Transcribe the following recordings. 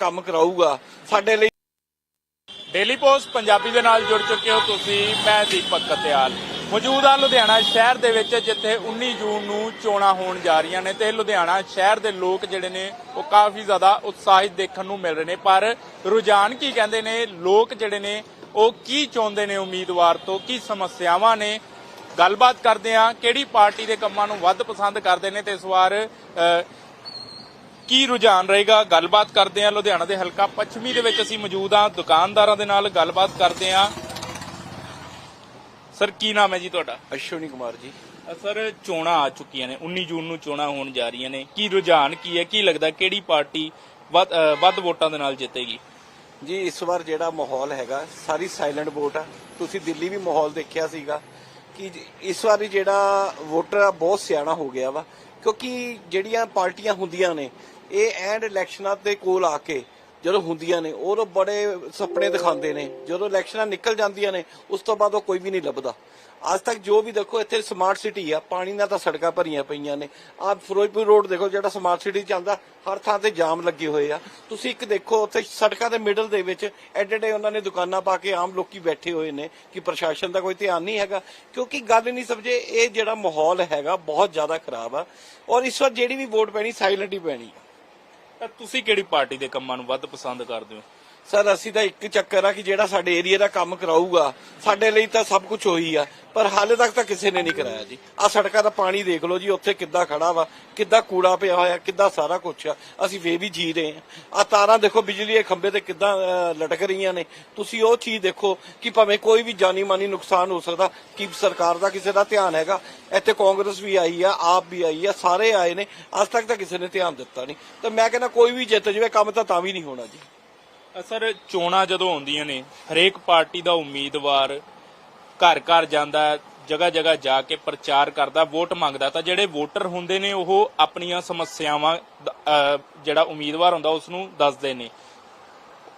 ਕੰਮ ਕਰਾਊਗਾ। ਸਾਡੇ ਲਈ ਡੇਲੀ ਪੋਸਟ ਪੰਜਾਬੀ ਦੇ ਨਾਲ ਜੁੜ ਚੁੱਕੇ ਹੋ ਤੁਸੀਂ। ਮੈਂ ਦੀਪਕ ਕਤਿਆਲ। ਮੌਜੂਦ ਹਾਂ ਲੁਧਿਆਣਾ ਸ਼ਹਿਰ ਦੇ ਵਿੱਚ, ਜਿੱਥੇ 19 ਜੂਨ ਨੂੰ ਚੋਣਾਂ ਹੋਣ ਜਾ ਰਹੀਆਂ ਨੇ ਤੇ ਲੁਧਿਆਣਾ ਸ਼ਹਿਰ ਦੇ ਲੋਕ ਜਿਹੜੇ ਨੇ, ਉਹ ਕਾਫੀ ਜ਼ਿਆਦਾ ਉਤਸ਼ਾਹਿਤ ਦੇਖਣ ਨੂੰ ਮਿਲ ਰਹੇ ਨੇ। ਪਰ ਰੁਝਾਨ ਕੀ ਕਹਿੰਦੇ ਨੇ? ਲੋਕ ਜਿਹੜੇ ਨੇ, ਉਹ ਕੀ ਚਾਹੁੰਦੇ ਨੇ ਉਮੀਦਵਾਰ ਤੋਂ? ਕੀ ਸਮੱਸਿਆਵਾਂ ਨੇ? ਗੱਲਬਾਤ ਕਰਦੇ ਆ ਕਿਹੜੀ ਪਾਰਟੀ ਦੇ ਕੰਮਾਂ ਨੂੰ ਵੱਧ ਪਸੰਦ ਕਰਦੇ ਨੇ? ਤੇ ਇਸ ਵਾਰ ਕੀ ਰੁਝਾਨ ਰਹੇਗਾ? ਗੱਲਬਾਤ ਕਰਦੇ ਆ ਲੁਧਿਆਣਾ ਦੇ ਹਲਕਾ ਪੱਛਮੀ ਦੇ ਵਿੱਚ ਅਸੀਂ ਮੌਜੂਦ ਆ ਦੁਕਾਨਦਾਰਾਂ ਦੇ ਨਾਲ ਗੱਲਬਾਤ ਕਰਦੇ ਆ ਸਰ ਕੀ ਨਾਮ ਹੈ ਜੀ ਤੁਹਾਡਾ? ਅਸ਼ਵਨੀ ਕੁਮਾਰ ਜੀ। ਸਰ ਚੋਣਾਂ ਆ ਚੁੱਕੀਆਂ ਨੇ। 19 ਜੂਨ ਨੂੰ ਚੋਣਾਂ ਹੋਣ ਜਾ ਰਹੀਆਂ ਨੇ। ਕੀ ਰੁਝਾਨ ਕੀ ਹੈ? ਕੀ ਲੱਗਦਾ ਕਿਹੜੀ ਪਾਰਟੀ ਵੱਧ ਵੋਟਾਂ ਦੇ ਨਾਲ ਜਿੱਤੇਗੀ? ਜੀ ਇਸ ਵਾਰ ਜਿਹੜਾ ਮਾਹੌਲ ਹੈਗਾ ਸਾਰੀ ਸਾਇਲੈਂਟ ਵੋਟ ਆ। ਤੁਸੀਂ ਦਿੱਲੀ ਵੀ ਮਾਹੌਲ ਦੇਖਿਆ ਸੀਗਾ ਕਿ ਇਸ ਵਾਰੀ ਜਿਹੜਾ ਵੋਟਰ ਆ ਬਹੁਤ ਸਿਆਣਾ ਹੋ ਗਿਆ ਵਾ। ਕਿਉਂਕਿ ਜਿਹੜੀਆਂ ਪਾਰਟੀਆਂ ਹੁੰਦੀਆਂ ਨੇ ਇਹ ਐਂਡ ਇਲੈਕਸ਼ਨਾਂ ਦੇ ਕੋਲ ਆ ਕੇ ਜਦੋਂ ਹੁੰਦੀਆਂ ਨੇ, ਉਹ ਬੜੇ ਸੁਪਨੇ ਦਿਖਾਉਂਦੇ ਨੇ। ਜਦੋਂ ਇਲੈਕਸ਼ਨਾਂ ਨਿਕਲ ਜਾਂਦੀਆਂ ਨੇ, ਉਸ ਤੋਂ ਬਾਅਦ ਉਹ ਕੋਈ ਵੀ ਨਹੀਂ ਲੱਭਦਾ। ਅੱਜ ਤੱਕ ਜੋ ਵੀ ਦੇਖੋ, ਇੱਥੇ ਸਮਾਰਟ ਸਿਟੀ ਆ, ਪਾਣੀ ਨਾਲ ਤਾਂ ਸੜਕਾਂ ਭਰੀਆਂ ਪਈਆਂ ਨੇ। ਆ ਫਿਰੋਜ਼ਪੁਰ ਰੋਡ ਦੇਖੋ ਜਿਹੜਾ ਸਮਾਰਟ ਸਿਟੀ ਚੱਲਦਾ ਹਰ ਥਾਂ ਤੇ ਜਾਮ ਲੱਗੇ ਹੋਏ ਆ। ਤੁਸੀਂ ਇੱਕ ਦੇਖੋ, ਉੱਥੇ ਸੜਕਾਂ ਦੇ ਮਿਡਲ ਦੇ ਵਿੱਚ ਐਡੇ ਐਡੇ ਉਹਨਾਂ ਨੇ ਦੁਕਾਨਾਂ ਪਾ ਕੇ ਆਮ ਲੋਕੀ ਬੈਠੇ ਹੋਏ ਨੇ ਕਿ ਪ੍ਰਸ਼ਾਸਨ ਦਾ ਕੋਈ ਧਿਆਨ ਨਹੀਂ ਹੈਗਾ। ਕਿਉਂਕਿ ਗੱਲ ਨਹੀਂ ਸਮਝੇ, ਇਹ ਜਿਹੜਾ ਮਾਹੌਲ ਹੈਗਾ ਬਹੁਤ ਜ਼ਿਆਦਾ ਖਰਾਬ ਆ। ਔਰ ਇਸ ਵਾਰ ਜਿਹੜੀ ਵੀ ਵੋਟ ਪੈਣੀ ਸਾਇਲੈਂਟ ਹੀ ਪੈਣੀ ਆ। ਤਾਂ ਤੁਸੀਂ ਕਿਹੜੀ ਪਾਰਟੀ ਦੇ ਕੰਮਾਂ ਨੂੰ ਵੱਧ ਪਸੰਦ ਕਰਦੇ ਹੋ? ਸਰ, ਅਸੀਂ ਤਾਂ ਇੱਕ ਚੱਕਰ ਆ ਕਿ ਜਿਹੜਾ ਸਾਡੇ ਏਰੀਆ ਦਾ ਕੰਮ ਕਰਾਊਗਾ, ਸਾਡੇ ਲਈ ਤਾਂ ਸਭ ਕੁਝ ਹੋਈ ਆ। ਪਰ ਹਾਲੇ ਤੱਕ ਤਾਂ ਕਿਸੇ ਨੇ ਨਹੀਂ ਕਰਾਇਆ ਜੀ। ਆ ਸੜਕਾਂ ਦਾ ਪਾਣੀ ਦੇਖ ਲਓ ਜੀ, ਉੱਥੇ ਕਿੱਦਾਂ ਖੜਾ ਵਾ, ਕਿੱਦਾਂ ਕੂੜਾ ਪਿਆ ਹੋਇਆ, ਕਿੱਦਾਂ ਸਾਰਾ ਕੁਝ ਆ। ਅਸੀਂ ਵੇ ਵੀ ਜੀ ਰਹੇ ਆ ਆ ਤਾਰਾਂ ਦੇਖੋ, ਬਿਜਲੀ ਦੇ ਖੰਭੇ ਤੇ ਕਿੱਦਾਂ ਲਟਕ ਰਹੀਆਂ ਨੇ। ਤੁਸੀਂ ਉਹ ਚੀਜ਼ ਦੇਖੋ ਕਿ ਭਾਵੇਂ ਕੋਈ ਵੀ ਜਾਨੀ ਮਾਨੀ ਨੁਕਸਾਨ ਹੋ ਸਕਦਾ, ਕਿ ਸਰਕਾਰ ਦਾ ਕਿਸੇ ਦਾ ਧਿਆਨ ਹੈਗਾ, ਇੱਥੇ ਕਾਂਗਰਸ ਵੀ ਆਈ ਆ, ਆਪ ਵੀ ਆਈ ਆ, ਸਾਰੇ ਆਏ ਨੇ। ਅੱਜ ਤੱਕ ਤਾਂ ਕਿਸੇ ਨੇ ਧਿਆਨ ਦਿੱਤਾ ਨਹੀਂ। ਤਾਂ ਮੈਂ ਕਹਿੰਦਾ ਕੋਈ ਵੀ ਜਿੱਤ ਜਾਵੇ, ਕੰਮ ਤਾਂ ਤਾਂ ਵੀ ਨਹੀਂ ਹੋਣਾ ਜੀ। ਸਰ ਚੋਣਾਂ ਜਦੋਂ ਆਉਂਦੀਆਂ ਨੇ ਹਰੇਕ ਪਾਰਟੀ ਦਾ ਉਮੀਦਵਾਰ ਘਰ ਘਰ ਜਾਂਦਾ ਹੈ ਜਗ੍ਹਾ ਜਗ੍ਹਾ ਜਾ ਕੇ ਪ੍ਰਚਾਰ ਕਰਦਾ ਵੋਟ ਮੰਗਦਾ ਤਾਂ ਜਿਹੜੇ ਵੋਟਰ ਹੁੰਦੇ ਨੇ ਉਹ ਆਪਣੀਆਂ ਸਮੱਸਿਆਵਾਂ ਦ- ਅ, ਜਿਹੜਾ ਉਮੀਦਵਾਰ ਹੁੰਦਾ ਉਸ ਨੂੰ ਦੱਸਦੇ ਨੇ।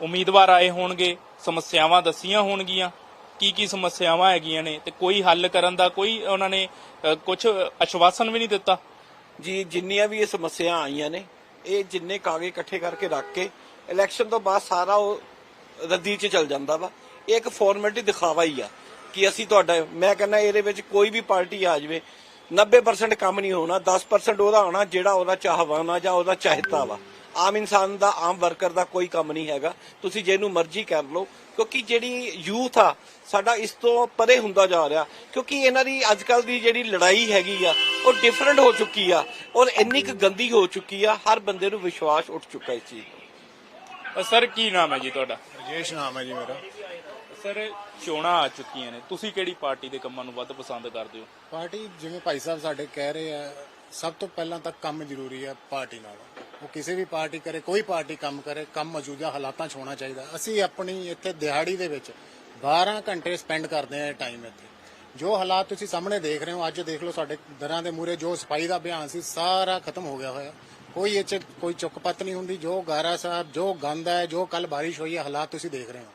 ਉਮੀਦਵਾਰ ਆਏ ਹੋਣਗੇ ਸਮੱਸਿਆਵਾਂ ਦੱਸੀਆਂ ਹੋਣਗੀਆਂ ਕੀ ਕੀ ਸਮੱਸਿਆਵਾਂ ਹੈਗੀਆਂ ਨੇ ਤੇ ਕੋਈ ਹੱਲ ਕਰਨ ਦਾ ਕੋਈ ਉਹਨਾਂ ਨੇ ਕੁਝ ਅਸ਼ਵਾਸਨ ਵੀ ਨਹੀਂ ਦਿੱਤਾ। ਜੀ ਜਿੰਨੀਆਂ ਵੀ ਇਹ ਸਮੱਸਿਆ ਆਈਆਂ ਨੇ ਇਹ ਜਿੰਨੇ ਕਾਗਜ਼ ਇਕੱਠੇ ਕਰਕੇ ਰੱਖ ਕੇ ਇਲੈਕਸ਼ਨ ਤੋਂ ਬਾਅਦ ਸਾਰਾ ਉਹ ਰੱਦੀ 'ਚ ਚਲ ਜਾਂਦਾ ਵਾ। ਇਹ ਇੱਕ ਫਾਰਮੈਲਿਟੀ ਦਿਖਾਵਾ ਹੀ ਆ ਕਿ ਅਸੀਂ ਤੁਹਾਡਾ, ਮੈਂ ਕਹਿੰਦਾ ਇਹਦੇ ਵਿੱਚ ਕੋਈ ਵੀ ਪਾਰਟੀ ਆ ਜਾਵੇ 90% ਕੰਮ ਨਹੀਂ ਹੋਣਾ 10% ਉਹਦਾ ਆਉਣਾ, ਜਿਹੜਾ ਉਹਦਾ ਚਾਹਵਾਨਾ ਜਾਂ ਉਹਦਾ ਚਾਹਤਾ ਵਾ। ਆਮ ਇਨਸਾਨ ਦਾ, ਆਮ ਵਰਕਰ ਦਾ ਕੋਈ ਕੰਮ ਨਹੀਂ ਹੈਗਾ। ਤੁਸੀਂ ਜਿਹਨੂੰ ਮਰਜ਼ੀ ਕਰ ਲਓ, ਕਿਉਂਕਿ ਜਿਹੜੀ ਯੂਥ ਆ, ਸਾਡਾ ਇਸ ਤੋਂ ਪਰੇ ਹੁੰਦਾ ਜਾ ਰਿਹਾ, ਕਿਉਂਕਿ ਇਹਨਾਂ ਦੀ ਅੱਜ ਕੱਲ ਦੀ ਜਿਹੜੀ ਲੜਾਈ ਹੈਗੀ ਆ, ਉਹ ਡਿਫਰੈਂਟ ਹੋ ਚੁੱਕੀ ਆ ਔਰ ਇੰਨੀ ਕੁ ਗੰਦੀ ਹੋ ਚੁੱਕੀ ਆ, ਹਰ ਬੰਦੇ ਨੂੰ ਵਿਸ਼ਵਾਸ ਉੱਠ ਚੁੱਕਾ ਇਸ ਚੀਜ਼ ਦਾ ਅ, ਸਰ ਕੀ ਨਾਮ ਹੈ ਜੀ ਤੁਹਾਡਾ? ਰਜੇਸ਼ ਨਾਮ ਹੈ ਜੀ ਮੇਰਾ। ਸਰ ਚੋਣਾਂ ਆ ਚੁੱਕੀਆਂ ਨੇ। ਤੁਸੀਂ ਕਿਹੜੀ ਪਾਰਟੀ ਦੇ ਕੰਮਾਂ ਨੂੰ ਵੱਧ ਪਸੰਦ ਕਰਦੇ ਹੋ? ਪਾਰਟੀ ਜਿਵੇਂ ਭਾਈ ਸਾਹਿਬ ਸਾਡੇ ਕਹਿ ਰਹੇ ਆ ਸਭ ਤੋਂ ਪਹਿਲਾਂ ਤਾਂ ਕੰਮ ਜ਼ਰੂਰੀ ਹੈ ਪਾਰਟੀ ਨਾਲ। ਉਹ ਕਿਸੇ ਵੀ ਪਾਰਟੀ ਕਰੇ ਕੋਈ ਪਾਰਟੀ ਕੰਮ ਕਰੇ ਕੰਮ ਮੌਜੂਦਾ ਹਾਲਾਤਾਂ 'ਚ ਹੋਣਾ ਚਾਹੀਦਾ। ਅਸੀਂ ਆਪਣੀ ਇੱਥੇ ਦਿਹਾੜੀ ਦੇ ਵਿੱਚ 12 ਘੰਟੇ ਸਪੈਂਡ ਕਰਦੇ ਆ ਟਾਈਮ ਇੱਥੇ। ਜੋ ਹਾਲਾਤ ਤੁਸੀਂ ਸਾਹਮਣੇ ਦੇਖ ਰਹੇ ਹੋ ਅੱਜ ਦੇਖ ਲਓ ਸਾਡੇ ਦਰਾਂ ਦੇ ਮੂਰੇ ਜੋ ਸਫ਼ਾਈ ਦਾ ਅਭਿਆਨ ਸੀ ਸਾਰਾ ਖਤਮ ਹੋ ਗਿਆ ਹੋਇਆ। ਕੋਈ ਇਹ 'ਚ ਕੋਈ ਚੁੱਕਪੱਤ ਨਹੀਂ ਹੁੰਦੀ, ਜੋ ਗਾਰਾ ਸਾਹਿਬ, ਜੋ ਗੰਦ ਹੈ, ਜੋ ਕੱਲ ਬਾਰਿਸ਼ ਹੋਈ ਹੈ, ਹਾਲਾਤ ਤੁਸੀਂ ਦੇਖ ਰਹੇ ਹੋ।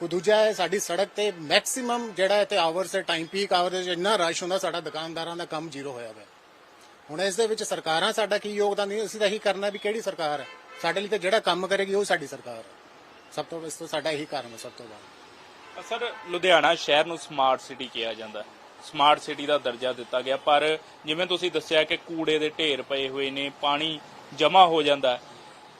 ਕੋ ਦੂਜਾ ਹੈ, ਸਾਡੀ ਸੜਕ ਤੇ ਮੈਕਸਿਮਮ ਜਿਹੜਾ ਇੱਥੇ ਆਵਰਸ ਹੈ ਟਾਈਮ ਪੀਕ ਆਵਰਸ ਇੰਨਾ ਰਸ਼ ਹੁੰਦਾ, ਸਾਡਾ ਦੁਕਾਨਦਾਰਾਂ ਦਾ ਕੰਮ ਜ਼ੀਰੋ ਹੋਇਆ ਹੋਇਆ। ਹੁਣ ਇਸ ਦੇ ਵਿੱਚ ਸਰਕਾਰਾਂ ਸਾਡਾ ਕੀ ਯੋਗਦਾਨ ਨਹੀਂ ਅਸੀਂ ਤਾਂ ਇਹੀ ਕਰਨਾ ਵੀ ਕਿਹੜੀ ਸਰਕਾਰ ਹੈ? ਸਾਡੇ ਲਈ ਤਾਂ ਜਿਹੜਾ ਕੰਮ ਕਰੇਗੀ, ਉਹ ਸਾਡੀ ਸਰਕਾਰ ਹੈ। ਸਭ ਤੋਂ ਇਸ ਤੋਂ ਸਾਡਾ ਇਹੀ ਕਾਰਨ ਹੈ, ਸਭ ਤੋਂ ਵੱਧ। ਸਰ ਲੁਧਿਆਣਾ ਸ਼ਹਿਰ ਨੂੰ ਸਮਾਰਟ ਸਿਟੀ ਕਿਹਾ ਜਾਂਦਾ ਹੈ। ਸਮਾਰਟ ਸਿਟੀ ਦਾ ਦਰਜਾ ਦਿੱਤਾ ਗਿਆ। ਪਰ ਜਿਵੇਂ ਤੁਸੀਂ ਦੱਸਿਆ ਕਿ ਕੂੜੇ ਦੇ ਢੇਰ ਪਏ ਹੋਏ ਨੇ, ਪਾਣੀ ਜਮ੍ਹਾਂ ਹੋ ਜਾਂਦਾ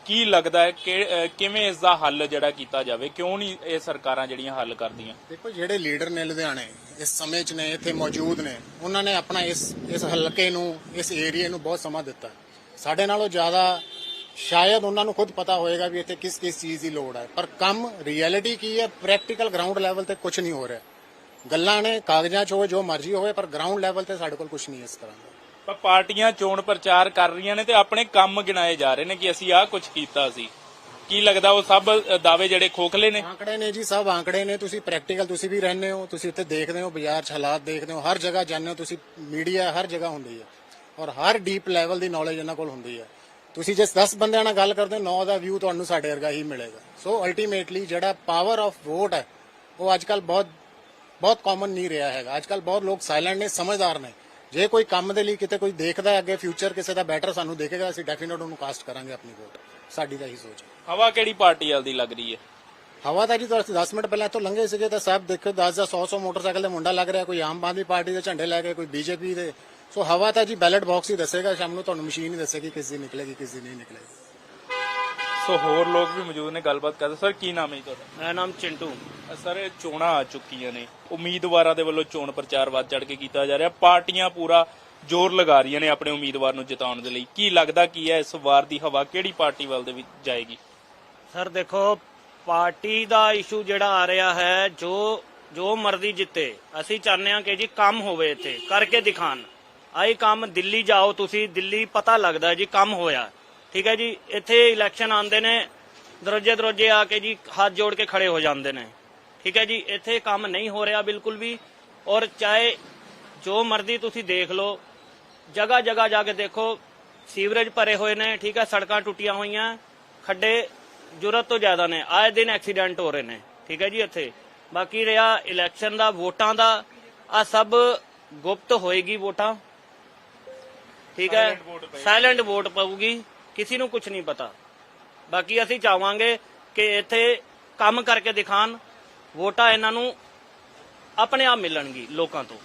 ਕੀ ਲੱਗਦਾ ਹੈ ਕਿ ਕਿਵੇਂ ਇਸ ਦਾ ਹੱਲ ਜਿਹੜਾ ਕੀਤਾ ਜਾਵੇ? ਕਿਉਂ ਨਹੀਂ ਇਹ ਸਰਕਾਰਾਂ ਜਿਹੜੀਆਂ ਹੱਲ ਕਰਦੀਆਂ? ਦੇਖੋ, ਜਿਹੜੇ ਲੀਡਰ ਨੇ ਲੁਧਿਆਣੇ, ਇਸ ਸਮੇਂ 'ਚ ਨੇ, ਇੱਥੇ ਮੌਜੂਦ ਨੇ, ਉਹਨਾਂ ਨੇ ਆਪਣਾ ਇਸ ਇਸ ਹਲਕੇ ਨੂੰ, ਇਸ ਏਰੀਏ ਨੂੰ ਬਹੁਤ ਸਮਾਂ ਦਿੱਤਾ। ਸਾਡੇ ਨਾਲੋਂ ਜ਼ਿਆਦਾ ਸ਼ਾਇਦ ਉਹਨਾਂ ਨੂੰ ਖੁਦ ਪਤਾ ਹੋਏਗਾ ਵੀ ਇੱਥੇ ਕਿਸ ਕਿਸ ਚੀਜ਼ ਦੀ ਲੋੜ ਹੈ। ਪਰ ਕੰਮ ਰਿਐਲਿਟੀ ਕੀ ਹੈ? ਪ੍ਰੈਕਟੀਕਲ ਗਰਾਊਂਡ ਲੈਵਲ ਤੇ ਕੁਝ ਨਹੀਂ ਹੋ ਰਿਹਾ। ਗੱਲਾਂ ਨੇ ਕਾਗਜ਼ਾਂ 'ਚ ਹੋਵੇ ਜੋ ਮਰਜ਼ੀ ਹੋਵੇ ਪਰ ਗਰਾਊਂਡ ਲੈਵਲ ਤੇ ਸਾਡੇ ਕੋਲ ਕੁਝ ਨਹੀਂ ਇਸ ਤਰ੍ਹਾਂ ਦਾ। ਪਰ ਪਾਰਟੀਆਂ ਚੋਣ ਪ੍ਰਚਾਰ ਕਰ ਰਹੀਆਂ ਨੇ ਤੇ ਆਪਣੇ ਕੰਮ ਗਿਣਾਏ ਜਾ ਰਹੇ ਨੇ ਕਿ ਅਸੀਂ ਆਹ ਕੁਝ ਕੀਤਾ ਸੀ। ਕੀ ਲੱਗਦਾ ਉਹ ਸਭ ਦਾਅਵੇ ਜਿਹੜੇ ਖੋਖਲੇ ਨੇ? ਆંકੜੇ ਨੇ ਜੀ ਸਭ ਆંકੜੇ ਨੇ। ਤੁਸੀਂ ਪ੍ਰੈਕਟੀਕਲ ਤੁਸੀਂ ਵੀ ਰਹਿੰਦੇ ਹੋ ਤੁਸੀਂ ਇੱਥੇ ਦੇਖਦੇ ਹੋ ਬਾਜ਼ਾਰ 'ਚ ਹਾਲਾਤ ਦੇਖਦੇ ਹੋ ਹਰ ਜਗ੍ਹਾ ਜਾਂਦੇ ਹੋ ਤੁਸੀਂ ਮੀਡੀਆ ਹਰ ਜਗ੍ਹਾ ਹੁੰਦੀ ਹੈ। ਔਰ ਹਰ ਡੀਪ ਲੈਵਲ ਦੀ ਨੌਲੇਜ ਇਹਨਾਂ ਕੋਲ ਹੁੰਦੀ ਹੈ। ਤੁਸੀਂ ਜੇ 10 ਬੰਦਿਆਂ ਨਾਲ ਗੱਲ ਕਰਦੇ ਹੋ 9 ਦਾ ਵਿਊ ਤੁਹਾਨੂੰ ਸਾਡੇ ਵਰਗਾ ਹੀ ਮਿਲੇਗਾ। ਸੋ ਅਲਟੀਮੇਟਲੀ ਜਿਹੜਾ ਪਾਵਰ ਆਫ ਵੋਟ ਹੈ ਉਹ ਅੱਜਕੱਲ ਬਹੁਤ ਬਹੁਤ ਕਾਮਨ ਨਹੀਂ ਰਿਹਾ ਹੈਗਾ। ਅੱਜਕੱਲ ਬਹੁਤ ਲੋਕ ਸਾਇਲੈਂਟ ਨੇ ਸਮਝਦਾਰ ਨੇ। ਜੇ ਕੋਈ ਕੰਮ ਦੇ ਲਈ ਕਿਤੇ ਕੋਈ ਦੇਖਦਾ ਹੈ ਅੱਗੇ ਫਿਊਚਰ ਕਿਸੇ ਦਾ ਬੈਟਰ ਸਾਨੂੰ ਦੇਖੇਗਾ ਅਸੀਂ ਡੈਫੀਨਿਟ ਉਹਨੂੰ ਕਾਸਟ ਕਰਾਂਗੇ ਆਪਣੀ ਵੋਟ ਸਾਡੀ ਤਾਂ ਇਹੀ ਸੋਚ ਹੈ। ਹਵਾ ਕਿਹੜੀ ਪਾਰਟੀ ਵਾਲ ਦੀ ਲੱਗ ਰਹੀ ਹੈ? ਹਵਾ ਤਾਂ ਜੀ ਤੁਸੀਂ 10 ਮਿੰਟ ਪਹਿਲਾਂ ਇੱਥੋਂ ਲੰਘੇ ਸੀਗੇ ਤਾਂ ਸਭ ਦੇਖੋ 10 ਜਾਂ 100 100 ਮੋਟਰਸਾਈਕਲ ਦੇ ਮੁੰਡਾ ਲੱਗ ਰਿਹਾ ਕੋਈ ਆਮ ਆਦਮੀ ਪਾਰਟੀ ਦੇ ਝੰਡੇ ਲੈ ਕੇ ਕੋਈ ਬੀਜੇਪੀ ਦੇ। ਸੋ ਹਵਾ ਤਾਂ ਜੀ ਬੈਲਟ ਬਾਕਸ ਹੀ ਦੱਸੇਗਾ ਸ਼ਾਮ ਨੂੰ ਤੁਹਾਨੂੰ ਮਸ਼ੀਨ ਹੀ ਦੱਸੇਗੀ ਕਿਸ ਦੀ ਨਿਕਲੇਗੀ ਕਿਸ ਦੀ ਨਹੀਂ ਨਿਕਲੇਗੀ। ਸੋ ਹੋਰ ਲੋਕ ਵੀ ਮੌਜੂਦ ਨੇ ਗੱਲਬਾਤ ਕਰਦੇ। ਸਰ ਕੀ ਨਾਮ ਹੈ ਜੀ ਤੁਹਾਡਾ? ਮੇਰਾ ਨਾਮ ਚਿੰਟੂ। ਸਰ ਇਹ ਚੋਣਾਂ ਆ ਚੁੱਕੀਆਂ ਨੇ। ਉਮੀਦਵਾਰਾਂ ਦੇ ਵੱਲੋਂ ਚੋਣ ਪ੍ਰਚਾਰ ਵੱਧ ਚੜ ਕੇ ਕੀਤਾ ਜਾ ਰਿਹਾ। ਪਾਰਟੀਆਂ ਪੂਰਾ ਜ਼ੋਰ ਲਗਾ ਰਹੀਆਂ ਨੇ ਆਪਣੇ ਉਮੀਦਵਾਰ ਨੂੰ ਜਿਤਾਉਣ ਦੇ ਲਈ। ਕੀ ਲੱਗਦਾ ਕੀ ਹੈ ਇਸ ਵਾਰ ਦੀ ਹਵਾ ਕਿਹੜੀ ਪਾਰਟੀ ਵੱਲ ਦੇ ਵਿੱਚ ਜਾਏਗੀ? ਸਰ ਦੇਖੋ ਪਾਰਟੀ ਦਾ ਇਸ਼ੂ ਜਿਹੜਾ ਆ ਰਿਹਾ ਹੈ ਜੋ ਜੋ ਮਰਜ਼ੀ ਜਿੱਤੇ ਅਸੀਂ ਚਾਹੁੰਦੇ ਹਾਂ ਕਿ ਜੀ ਕੰਮ ਹੋਵੇ ਇੱਥੇ ਕਰਕੇ ਦਿਖਾਣ। ਆਈ ਕੰਮ ਦਿੱਲੀ ਜਾਓ ਤੁਸੀਂ ਦਿੱਲੀ ਪਤਾ ਲੱਗਦਾ ਜੀ ਕੰਮ ਹੋਇਆ। ਠੀਕ ਹੈ ਜੀ ਇੱਥੇ ਇਲੈਕਸ਼ਨ ਆਉਂਦੇ ਨੇ ਦਰੋਜੇ ਦਰੋਜੇ ਆ ਕੇ ਜੀ ਹੱਥ ਜੋੜ ਕੇ ਖੜੇ ਹੋ ਜਾਂਦੇ ਨੇ। ਠੀਕ ਹੈ ਜੀ ਇੱਥੇ ਕੰਮ ਨਹੀਂ ਹੋ ਰਿਹਾ ਬਿਲਕੁਲ ਵੀ ਔਰ ਚਾਹੇ ਜੋ ਮਰਜ਼ੀ ਤੁਸੀਂ ਦੇਖ ਲਓ ਜਗ੍ਹਾ ਜਗ੍ਹਾ ਜਾ ਕੇ ਦੇਖੋ ਸੀਵਰੇਜ ਭਰੇ ਹੋਏ ਨੇ ਠੀਕ ਹੈ ਸੜਕਾਂ ਟੁੱਟੀਆਂ ਹੋਈਆਂ ਖੱਡੇ ਜ਼ਰੂਰਤ ਤੋਂ ਜ਼ਿਆਦਾ ਨੇ ਆਏ ਦਿਨ ਐਕਸੀਡੈਂਟ ਹੋ ਰਹੇ ਨੇ ਠੀਕ ਹੈ ਜੀ ਇੱਥੇ। ਬਾਕੀ ਰਿਹਾ ਇਲੈਕਸ਼ਨ ਦਾ ਵੋਟਾਂ ਦਾ ਆ ਸਭ ਗੁਪਤ ਹੋਏਗੀ ਵੋਟਾਂ। ਠੀਕ ਹੈ। ਸਾਇਲੈਂਟ ਵੋਟ ਪਊਗੀ। ਕਿਸੇ ਨੂੰ ਕੁਝ ਨਹੀਂ ਪਤਾ। ਬਾਕੀ ਅਸੀਂ ਚਾਹਾਂਗੇ ਕਿ ਇੱਥੇ ਕੰਮ ਕਰਕੇ ਦਿਖਾਣ, ਵੋਟਾਂ ਇਹਨਾਂ ਨੂੰ ਆਪਣੇ ਆਪ ਮਿਲਣਗੀ ਲੋਕਾਂ ਤੋਂ।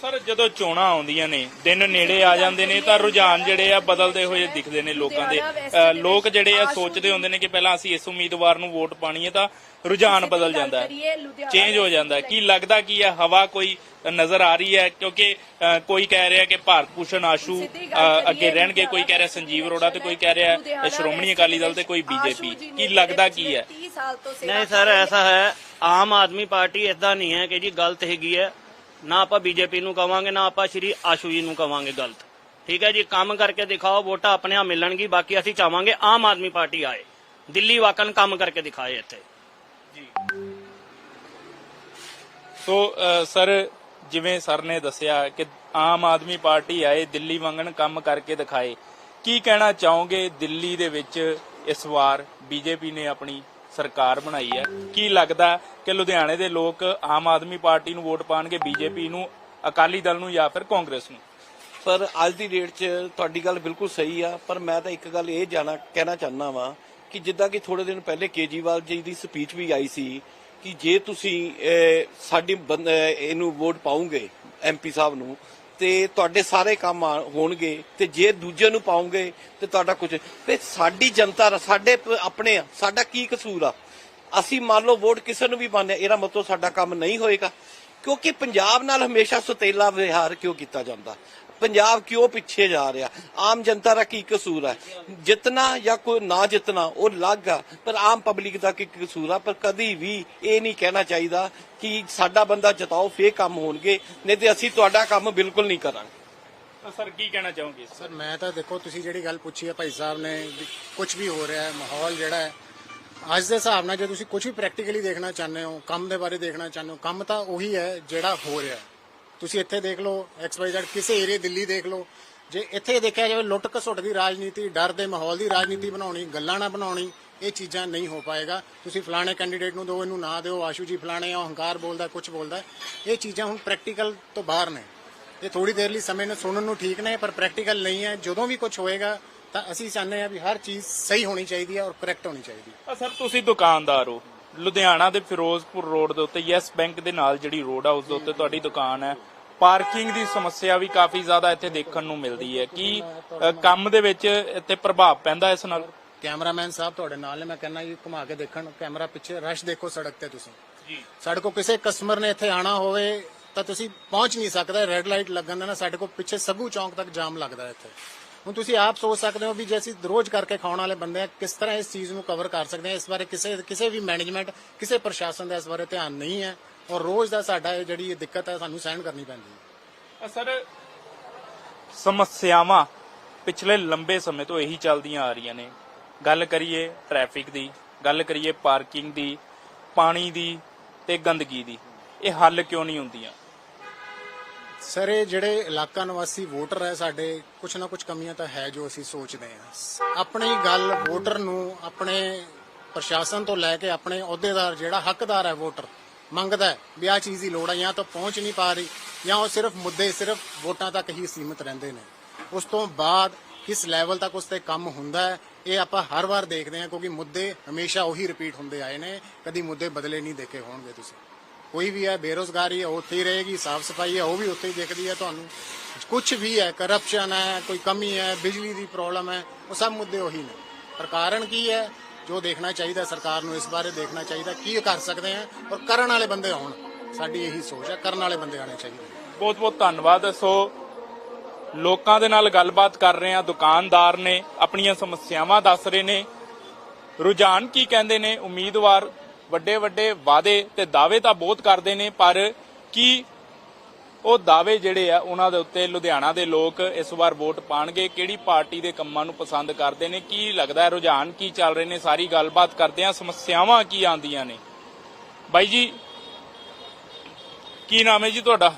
ਸਰ ਜਦੋਂ ਚੋਣਾਂ ਆਉਂਦੀਆਂ ਨੇ ਦਿਨ ਨੇੜੇ ਆ ਜਾਂਦੇ ਨੇ ਤਾਂ ਰੁਝਾਨ ਜਿਹੜੇ ਆ ਬਦਲਦੇ ਹੋਏ ਦਿਖਦੇ ਨੇ ਲੋਕਾਂ ਦੇ। ਅ, ਲੋਕ ਜਿਹੜੇ ਆ ਸੋਚਦੇ ਹੁੰਦੇ ਨੇ ਕਿ ਪਹਿਲਾਂ ਅਸੀਂ ਇਸ ਉਮੀਦਵਾਰ ਨੂੰ ਵੋਟ ਪਾਣੀ ਹੈ ਤਾਂ ਰੁਝਾਨ ਬਦਲ ਜਾਂਦਾ ਹੈ। ਚੇਂਜ ਹੋ ਜਾਂਦਾ ਹੈ। ਕੀ ਲੱਗਦਾ ਕੀ ਹੈ ਹਵਾ ਕੋਈ ਨਜ਼ਰ ਆ ਰਹੀ ਹੈ? ਕਿਉਂਕਿ ਅ, ਕੋਈ ਕਹਿ ਰਿਹਾ ਕਿ ਭਾਰਤ ਭੂਸ਼ਣ ਆਸ਼ੂ ਅ, ਅੱਗੇ ਰਹਿਣਗੇ ਕੋਈ ਕਹਿ ਰਿਹਾ ਸੰਜੀਵ ਅਰੋੜਾ ਤੇ ਕੋਈ ਕਹਿ ਰਿਹਾ ਸ਼੍ਰੋਮਣੀ ਅਕਾਲੀ ਦਲ ਤੇ ਕੋਈ ਬੀਜੇਪੀ। ਕੀ ਲੱਗਦਾ ਕੀ ਹੈ? ਨਹੀਂ ਸਰ ਐਸਾ ਹੈ ਆਮ ਆਦਮੀ ਪਾਰਟੀ ਇਦਾਂ ਨਹੀਂ ਹੈ ਕਿ ਜੀ ਗਲਤ ਹੈਗੀ ਹੈ। ਨਾ ਆਪਾਂ ਬੀਜੇਪੀ ਨੂੰ ਕਵਾਂਗੇ, ਨਾ ਆਪਾਂ ਸ਼੍ਰੀ ਆਸ਼ੂ ਜੀ ਨੂੰ ਕਵਾਂਗੇ ਗਲਤ। ਠੀਕ ਹੈ ਜੀ? ਕੰਮ ਕਰਕੇ ਦਿਖਾਓ, ਵੋਟਾਂ ਆਪਣੇ ਆਪ ਮਿਲਣਗੀ, ਬਾਕੀ ਅਸੀਂ ਚਾਹਾਂਗੇ ਆਮ ਆਦਮੀ ਪਾਰਟੀ ਆਏ। ਦਿੱਲੀ ਵਾਕਨ ਕੰਮ ਕਰਕੇ ਦਿਖਾਏ ਇੱਥੇ। ਸੋ ਸਰ, ਜਿਵੇਂ ਸਰ ਨੇ ਦੱਸਿਆ ਕਿ ਆਮ ਆਦਮੀ ਪਾਰਟੀ ਆਏ, ਦਿੱਲੀ ਵਾਂਗਣ ਕੰਮ ਕਰਕੇ ਦਿਖਾਏ। ਕੀ ਕਹਿਣਾ ਚਾਹੋਗੇ ਦਿੱਲੀ ਦੇ ਵਿੱਚ ਇਸ ਵਾਰ ਬੀਜੇਪੀ ਨੇ ਆਪਣੀ ਸਰਕਾਰ ਬਣਾਈ ਹੈ। ਕੀ ਲੱਗਦਾ ਕਿ ਲੁਧਿਆਣੇ ਦੇ ਲੋਕ ਆਮ ਆਦਮੀ ਪਾਰਟੀ ਨੂੰ ਵੋਟ ਪਾਣਗੇ, ਬੀਜੇਪੀ ਨੂੰ, ਅਕਾਲੀ ਦਲ ਨੂੰ ਜਾਂ ਫਿਰ ਕਾਂਗਰਸ ਨੂੰ? ਪਰ ਅੱਜ ਦੀ ਡੇਟ 'ਚ ਤੁਹਾਡੀ ਗੱਲ ਬਿਲਕੁਲ ਸਹੀ ਆ, ਪਰ ਮੈਂ ਤਾਂ ਇੱਕ ਗੱਲ ਇਹ ਜਾਣਾ, ਕਹਿਣਾ ਚਾਹੁੰਦਾ ਵਾਂ ਕਿ ਜਿੱਦਾਂ ਕਿ ਥੋੜੇ ਦਿਨ ਪਹਿਲੇ ਕੇਜੀਵਾਲ ਜੀ ਦੀ ਸਪੀਚ ਵੀ ਆਈ ਸੀ ਕਿ ਜੇ ਤੁਸੀਂ ਸਾਡੀ ਇਹਨੂੰ ਵੋਟ ਪਾਉਂਗੇ ਐਮਪੀ ਸਾਹਿਬ ਨੂੰ ਤੇ ਤੁਹਾਡੇ ਸਾਰੇ ਕੰਮ ਹੋਣਗੇ ਤੇ ਜੇ ਦੂਜੇ ਨੂੰ ਪਾਉਂਗੇ ਤੇ ਤੁਹਾਡਾ ਕੁਝ ਤੇ ਸਾਡੀ ਜਨਤਾ ਸਾਡੇ ਆਪਣੇ ਆ, ਸਾਡਾ ਕੀ ਕਸੂਰ ਆ? ਅਸੀਂ ਮੰਨ ਲਓ ਵੋਟ ਕਿਸੇ ਨੂੰ ਵੀ ਪਾਉਂਦੇ ਇਹਦਾ ਮਤਲਬ ਸਾਡਾ ਕੰਮ ਨਹੀਂ ਹੋਏਗਾ। ਕਿਉਂਕਿ ਪੰਜਾਬ ਨਾਲ ਹਮੇਸ਼ਾ ਸੁਤੇਲਾ ਵਿਹਾਰ ਕਿਉਂ ਕੀਤਾ ਜਾਂਦਾ? ਪੰਜਾਬ ਕਿਉਂ ਪਿੱਛੇ ਜਾ ਰਿਹਾ? ਆਮ ਜਨਤਾ ਦਾ ਕੀ ਕਸੂਰ ਹੈ? ਜਿਤਨਾ ਜਾਂ ਕੋਈ ਨਾ ਜਿਤਨਾ ਉਹ ਲੱਗ ਆ ਪਰ ਆਮ ਪਬਲਿਕ ਦਾ ਕੀ ਕਸੂਰ ਆ? ਪਰ ਕਦੀ ਵੀ ਇਹ ਨਹੀਂ ਕਹਿਣਾ ਚਾਹੀਦਾ ਕਿ ਸਾਡਾ ਬੰਦਾ ਜਿਤਾਓ ਫੇਰ ਕੰਮ ਹੋਣਗੇ ਨਹੀਂ ਤੇ ਅਸੀਂ ਤੁਹਾਡਾ ਕੰਮ ਬਿਲਕੁਲ ਨਹੀਂ ਕਰਾਂਗੇ। ਸਰ ਕੀ ਕਹਿਣਾ ਚਾਹੋਗੇ ਸਰ ਮੈਂ ਤਾਂ ਦੇਖੋ ਤੁਸੀਂ ਜਿਹੜੀ ਗੱਲ ਪੁੱਛੀ ਹੈ ਭਾਈ ਸਾਹਿਬ ਨੇ ਕੁਝ ਵੀ ਹੋ ਰਿਹਾ ਹੈ ਮਾਹੌਲ ਜਿਹੜਾ ਹੈ ਅੱਜ ਦੇ ਹਿਸਾਬ ਨਾਲ ਜੇ ਤੁਸੀਂ ਕੁਝ ਵੀ ਪ੍ਰੈਕਟੀਕਲੀ ਦੇਖਣਾ ਚਾਹੁੰਦੇ ਹੋ ਕੰਮ ਦੇ ਬਾਰੇ ਦੇਖਣਾ ਚਾਹੁੰਦੇ ਹੋ ਕੰਮ ਤਾਂ ਉਹੀ ਹੈ ਜਿਹੜਾ ਹੋ ਰਿਹਾ ਹੈ। ਤੁਸੀਂ ਇੱਥੇ ਦੇਖ ਲਓ ਐਕਸ ਵਾਈ ਜ਼ੈਡ ਕਿਸੇ ਏਰੀਆ ਦਿੱਲੀ ਦੇਖ ਲਓ। ਜੇ ਇੱਥੇ ਦੇਖਿਆ ਜਾਵੇ, ਲੁੱਟ ਘਸੁੱਟ ਦੀ ਰਾਜਨੀਤੀ, ਡਰ ਦੇ ਮਾਹੌਲ ਦੀ ਰਾਜਨੀਤੀ ਬਣਾਉਣੀ, ਗੱਲਾਂ ਨਾ ਬਣਾਉਣੀ, ਇਹ ਚੀਜ਼ਾਂ ਨਹੀਂ ਹੋ ਪਾਏਗਾ। ਤੁਸੀਂ ਫਲਾਣੇ ਕੈਂਡੀਡੇਟ ਨੂੰ ਦਿਓ, ਇਹਨੂੰ ਨਾ ਦਿਓ, ਆਸ਼ੂ ਜੀ ਫਲਾਣੇ ਆ ਉਹ ਹੰਕਾਰ ਬੋਲਦਾ ਕੁਝ ਬੋਲਦਾ। ਇਹ ਚੀਜ਼ਾਂ ਹੁਣ ਪ੍ਰੈਕਟੀਕਲ ਤੋਂ ਬਾਹਰ ਨੇ। ਇਹ ਥੋੜੀ ਦੇਰ ਲਈ ਸਮੇਂ ਨੂੰ ਸੁਣਨ ਨੂੰ ਠੀਕ ਨੇ, ਪਰ ਪ੍ਰੈਕਟੀਕਲ ਨਹੀਂ ਹੈ। ਜਦੋਂ ਵੀ ਕੁਝ ਹੋਏਗਾ, ਤਾਂ ਅਸੀਂ ਚਾਹੁੰਦੇ ਹਾਂ ਵੀ ਹਰ ਚੀਜ਼ ਸਹੀ ਹੋਣੀ ਚਾਹੀਦੀ ਹੈ ਔਰ ਕਰੈਕਟ ਹੋਣੀ ਚਾਹੀਦੀ ਹੈ। ਸਰ, ਤੁਸੀਂ ਦੁਕਾਨਦਾਰ ਹੋ। ਲੁਧਿਆਣਾ ਦੇ ਫਿਰੋਜ਼ਪੁਰ ਰੋਡ ਦੇ ਉੱਤੇ ਯੈਸ ਬੈਂਕ ਦੇ ਨਾਲ ਜਿਹੜੀ ਰੋਡ ਆ ਉਸ ਦੇ ਉੱਤੇ ਤੁਹਾਡੀ ਦੁਕਾਨ ਹੈ। ਪਾਰਕਿੰਗ ਦੀ ਸਮੱਸਿਆ ਵੀ ਕਾਫੀ ਜ਼ਿਆਦਾ ਇੱਥੇ ਦੇਖਣ ਨੂੰ ਮਿਲਦੀ ਹੈ। ਕੀ ਅ, ਕੰਮ ਦੇ ਵਿੱਚ ਇੱਥੇ ਪ੍ਰਭਾਵ ਪੈਂਦਾ ਇਸ ਨਾਲ? ਕੈਮਰਾਮੈਨ ਸਾਹਿਬ ਤੁਹਾਡੇ ਨਾਲ ਨੇ ਮੈਂ ਕਹਿੰਦਾ ਜੀ ਘੁਮਾ ਕੇ ਦੇਖਣ ਕੈਮਰਾ ਪਿੱਛੇ ਰਸ਼ ਦੇਖੋ ਸੜਕ ਤੇ ਤੁਸੀਂ। ਜੀ। ਸਾਡੇ ਕੋਲ ਕਿਸੇ ਕਸਟਮਰ ਨੇ ਇੱਥੇ ਆਣਾ ਹੋਵੇ ਤਾਂ ਤੁਸੀਂ ਪਹੁੰਚ ਨਹੀਂ ਸਕਦੇ ਰੈੱਡ ਲਾਈਟ ਲੱਗਣ ਦੇ ਨਾਲ ਸਾਡੇ ਕੋਲ ਪਿੱਛੇ ਸਭੂ ਚੌਂਕ ਤੱਕ ਜਾਮ ਲੱਗਦਾ ਹੈ ਇੱਥੇ। ਹੁਣ ਤੁਸੀਂ ਆਪ ਸੋਚ ਸਕਦੇ ਹੋ ਵੀ ਜੇ ਅਸੀਂ ਰੋਜ਼ ਕਰਕੇ ਖਾਣ ਵਾਲੇ ਬੰਦੇ ਆ ਕਿਸ ਤਰ੍ਹਾਂ ਇਸ ਚੀਜ਼ ਨੂੰ ਕਵਰ ਕਰ ਸਕਦੇ ਹਾਂ? ਇਸ ਬਾਰੇ ਕਿਸੇ ਕਿਸੇ ਵੀ ਮੈਨੇਜਮੈਂਟ ਕਿਸੇ ਪ੍ਰਸ਼ਾਸਨ ਦਾ ਇਸ ਬਾਰੇ ਧਿਆਨ ਨਹੀਂ ਹੈ ਔਰ ਰੋਜ਼ ਦਾ ਸਾਡਾ ਇਹ ਜਿਹੜੀ ਦਿੱਕਤ ਹੈ ਸਾਨੂੰ ਸਹਿਣ ਕਰਨੀ ਪੈਂਦੀ ਹੈ। ਸਰ, ਸਮੱਸਿਆਵਾਂ ਪਿਛਲੇ ਲੰਬੇ ਸਮੇਂ ਤੋਂ ਇਹੀ ਚੱਲਦੀਆਂ ਆ ਰਹੀਆਂ ਨੇ। ਗੱਲ ਕਰੀਏ ਟ੍ਰੈਫਿਕ ਦੀ, ਗੱਲ ਕਰੀਏ ਪਾਰਕਿੰਗ ਦੀ, ਪਾਣੀ ਦੀ ਤੇ ਗੰਦਗੀ ਦੀ। ਇਹ ਹੱਲ ਕਿਉਂ ਨਹੀਂ ਹੁੰਦੀਆਂ? ਸਰ, ਇਹ ਜਿਹੜੇ ਇਲਾਕਾ ਨਿਵਾਸੀ ਵੋਟਰ ਹੈ ਸਾਡੇ ਕੁਝ ਨਾ ਕੁਝ ਕਮੀਆਂ ਤਾਂ ਹੈ ਜੋ ਅਸੀਂ ਸੋਚਦੇ ਹਾਂ। ਆਪਣੀ ਗੱਲ ਵੋਟਰ ਨੂੰ, ਆਪਣੇ ਪ੍ਰਸ਼ਾਸਨ ਤੋਂ ਲੈ ਕੇ ਆਪਣੇ ਅਹੁਦੇਦਾਰ, ਜਿਹੜਾ ਹੱਕਦਾਰ ਹੈ ਵੋਟਰ, ਮੰਗਦਾ ਹੈ ਵੀ ਆਹ ਚੀਜ਼ ਦੀ ਲੋੜ ਹੈ, ਜਾਂ ਤਾਂ ਪਹੁੰਚ ਨਹੀਂ ਪਾ ਰਹੀ, ਜਾਂ ਉਹ ਸਿਰਫ ਮੁੱਦੇ, ਸਿਰਫ ਵੋਟਾਂ ਤੱਕ ਹੀ ਸੀਮਿਤ ਰਹਿੰਦੇ ਨੇ। ਉਸ ਤੋਂ ਬਾਅਦ ਕਿਸ ਲੈਵਲ ਤੱਕ ਉਸ ਤੇ ਕੰਮ ਹੁੰਦਾ ਹੈ, ਇਹ ਆਪਾਂ ਹਰ ਵਾਰ ਦੇਖਦੇ ਹਾਂ, ਕਿਉਂਕਿ ਮੁੱਦੇ ਹਮੇਸ਼ਾ ਉਹੀ ਰਿਪੀਟ ਹੁੰਦੇ ਆਏ ਨੇ, ਕਦੀ ਮੁੱਦੇ ਬਦਲੇ ਨਹੀਂ ਦੇਖੇ ਹੋਣਗੇ ਤੁਸੀਂ। ਕੋਈ ਵੀ ਹੈ, ਬੇਰੋਜ਼ਗਾਰੀ ਹੈ, ਉਹ ਉੱਥੇ ਹੀ ਰਹੇਗੀ, ਸਾਫ਼ ਸਫ਼ਾਈ ਹੈ, ਉਹ ਵੀ ਉੱਥੇ ਹੀ ਦਿਖਦੀ ਹੈ ਤੁਹਾਨੂੰ। ਕੁਝ ਵੀ ਹੈ ਕਰਪਸ਼ਨ ਹੈ, ਕੋਈ ਕਮੀ ਹੈ, ਬਿਜਲੀ ਦੀ ਪ੍ਰੋਬਲਮ ਹੈ, ਉਹ ਸਭ ਮੁੱਦੇ ਉਹੀ ਨੇ। ਪਰ ਕਾਰਨ ਕੀ ਹੈ? ਜੋ ਦੇਖਣਾ ਚਾਹੀਦਾ ਸਰਕਾਰ ਨੂੰ ਇਸ ਬਾਰੇ ਦੇਖਣਾ ਚਾਹੀਦਾ ਕੀ ਕਰ ਸਕਦੇ ਆ ਔਰ ਕਰਨ ਵਾਲੇ ਬੰਦੇ ਹੋਣ ਸਾਡੀ ਇਹੀ ਸੋਚ ਹੈ, ਕਰਨ ਵਾਲੇ ਬੰਦੇ ਆਣੇ ਚਾਹੀਦੇ ਬਹੁਤ ਬਹੁਤ ਧੰਨਵਾਦ। ਸੋ ਲੋਕਾਂ ਦੇ ਨਾਲ ਗੱਲਬਾਤ ਕਰ ਰਹੇ ਆ ਦੁਕਾਨਦਾਰ ਨੇ, ਆਪਣੀਆਂ ਸਮੱਸਿਆਵਾਂ ਦੱਸ ਰਹੇ ਨੇ। ਰੁਝਾਨ ਕੀ ਕਹਿੰਦੇ ਨੇ? ਉਮੀਦਵਾਰ ਵੱਡੇ ਵੱਡੇ ਵਾਅਦੇ ਤੇ ਦਾਅਵੇ ਤਾਂ ਬਹੁਤ ਕਰਦੇ ਨੇ ਪਰ ਕੀ ਉਹ ਦਾਅਵੇ ਜਿਹੜੇ ਆ ਉਹਨਾਂ ਦੇ ਉੱਤੇ ਲੁਧਿਆਣਾ ਦੇ ਲੋਕ ਇਸ ਵਾਰ ਵੋਟ ਪਾਣਗੇ? ਕਿਹੜੀ ਪਾਰਟੀ ਦੇ ਕੰਮਾਂ ਨੂੰ ਪਸੰਦ ਕਰਦੇ ਨੇ? ਕੀ ਲੱਗਦਾ ਹੈ ਰੁਝਾਨ ਕੀ ਚੱਲ ਰਹੇ ਨੇ? ਸਾਰੀ ਗੱਲਬਾਤ ਕਰਦੇ ਆ ਸਮੱਸਿਆਵਾਂ ਕੀ ਆਉਂਦੀਆਂ ਨੇ? ਬਾਈ ਜੀ ਕੀ ਨਾਮ ਹੈ ਜੀ ਤੁਹਾਡਾ?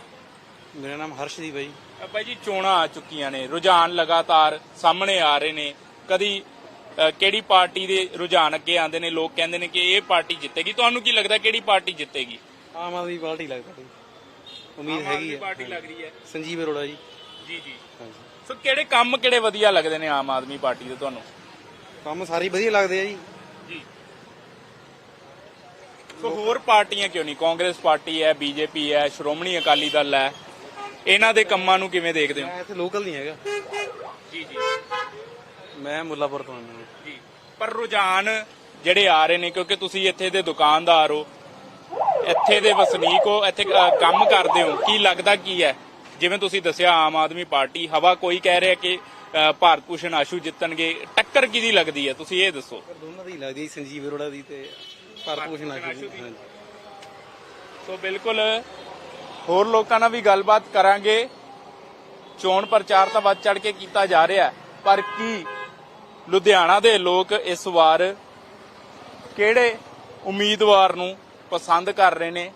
ਮੇਰਾ ਨਾਮ ਹਰਸ਼ਦੀਪ ਹੈ ਜੀ ਬਾਈ ਜੀ ਚੋਣਾਂ ਆ ਚੁੱਕੀਆਂ ਨੇ। ਰੁਝਾਨ ਲਗਾਤਾਰ ਸਾਹਮਣੇ ਆ ਰਹੇ ਨੇ। ਕਦੀ ਕਿਹੜੀ ਪਾਰਟੀ ਦੇ ਰੁਝਾਨ ਅੱਗੇ ਆਉਂਦੇ ਨੇ? ਲੋਕ ਕਹਿੰਦੇ ਨੇ ਕਿ ਇਹ ਪਾਰਟੀ ਜਿੱਤੇਗੀ। ਤੁਹਾਨੂੰ ਕੀ ਲੱਗਦਾ ਕਿਹੜੀ ਪਾਰਟੀ ਜਿੱਤੇਗੀ? ਆਮ ਆਦਮੀ ਪਾਰਟੀ ਲੱਗਦਾ ਜੀ ਉਮੀਦ ਹੈਗੀ ਹੈ। ਪਾਰਟੀ ਲੱਗ ਰਹੀ ਹੈ। ਸੰਜੀਵ ਅਰੋੜਾ ਜੀ। ਜੀ ਜੀ। ਸੋ ਕਿਹੜੇ ਕੰਮ ਕਿਹੜੇ ਵਧੀਆ ਲੱਗਦੇ ਨੇ ਆਮ ਆਦਮੀ ਪਾਰਟੀ ਦੇ ਤੁਹਾਨੂੰ? ਕੰਮ ਸਾਰੇ ਵਧੀਆ ਲੱਗਦੇ ਆ ਜੀ। ਜੀ। ਸੋ ਹੋਰ ਪਾਰਟੀਆਂ ਕਿਉਂ ਨਹੀਂ? ਕਾਂਗਰਸ ਪਾਰਟੀ ਹੈ ਬੀਜੇਪੀ ਹੈ ਸ਼੍ਰੋਮਣੀ ਅਕਾਲੀ ਦਲ ਹੈ। ਇਹਨਾਂ ਦੇ ਕੰਮਾਂ ਨੂੰ ਕਿਵੇਂ ਦੇਖਦੇ ਹੋ? ਮੈਂ ਇੱਥੇ ਲੋਕਲ ਨਹੀਂ ਹੈਗਾ। ਜੀ ਜੀ। ਮੈਂ ਮੁੱਲਾਪੁਰ ਤੋਂ ਆਇਆ ਜੀ। ਪਰ ਰੁਝਾਨ ਜਿਹੜੇ ਆ ਰਹੇ ਨੇ ਕਿਉਂਕਿ ਤੁਸੀਂ ਇੱਥੇ ਦੇ ਦੁਕਾਨਦਾਰ ਹੋ ਇੱਥੇ ਦੇ ਵਸਨੀਕ ਹੋ ਇੱਥੇ ਕੰਮ ਕਰਦੇ ਹੋ ਕੀ ਲੱਗਦਾ ਕੀ ਹੈ? ਜਿਵੇਂ ਤੁਸੀਂ ਦੱਸਿਆ ਆਮ ਆਦਮੀ ਪਾਰਟੀ ਹਵਾ ਕੋਈ ਕਹਿ ਰਿਹਾ ਕਿ ਅ, ਭਾਰਤ ਭੂਸ਼ਣ ਆਸ਼ੂ ਜਿੱਤਣਗੇ ਟੱਕਰ ਕਿਹਦੀ ਲੱਗਦੀ ਹੈ? ਤੁਸੀਂ ਇਹ ਦੱਸੋ। ਪਰ ਦੋਨਾਂ ਦੀ ਲੱਗਦੀ ਹੈ, ਸੰਜੀਵ ਅਰੋੜਾ ਦੀ ਤੇ ਭਾਰਤ ਭੂਸ਼ਣ ਆਸ਼ੂ ਦੀ। ਦੀ। ਹਾਂਜੀ। ਸੋ ਬਿਲਕੁਲ ਹੋਰ ਲੋਕਾਂ ਨਾਲ ਵੀ ਗੱਲਬਾਤ ਕਰਾਂਗੇ। ਚੋਣ ਪ੍ਰਚਾਰ ਤਾਂ ਵੱਧ ਚੜ ਕੇ ਕੀਤਾ ਜਾ ਰਿਹਾ ਹੈ, ਪਰ ਕੀ ਲੁਧਿਆਣਾ ਦੇ ਲੋਕ ਇਸ ਵਾਰ ਕਿਹੜੇ ਉਮੀਦਵਾਰ ਨੂੰ ਪਸੰਦ ਕਰ ਰਹੇ ਨੇ?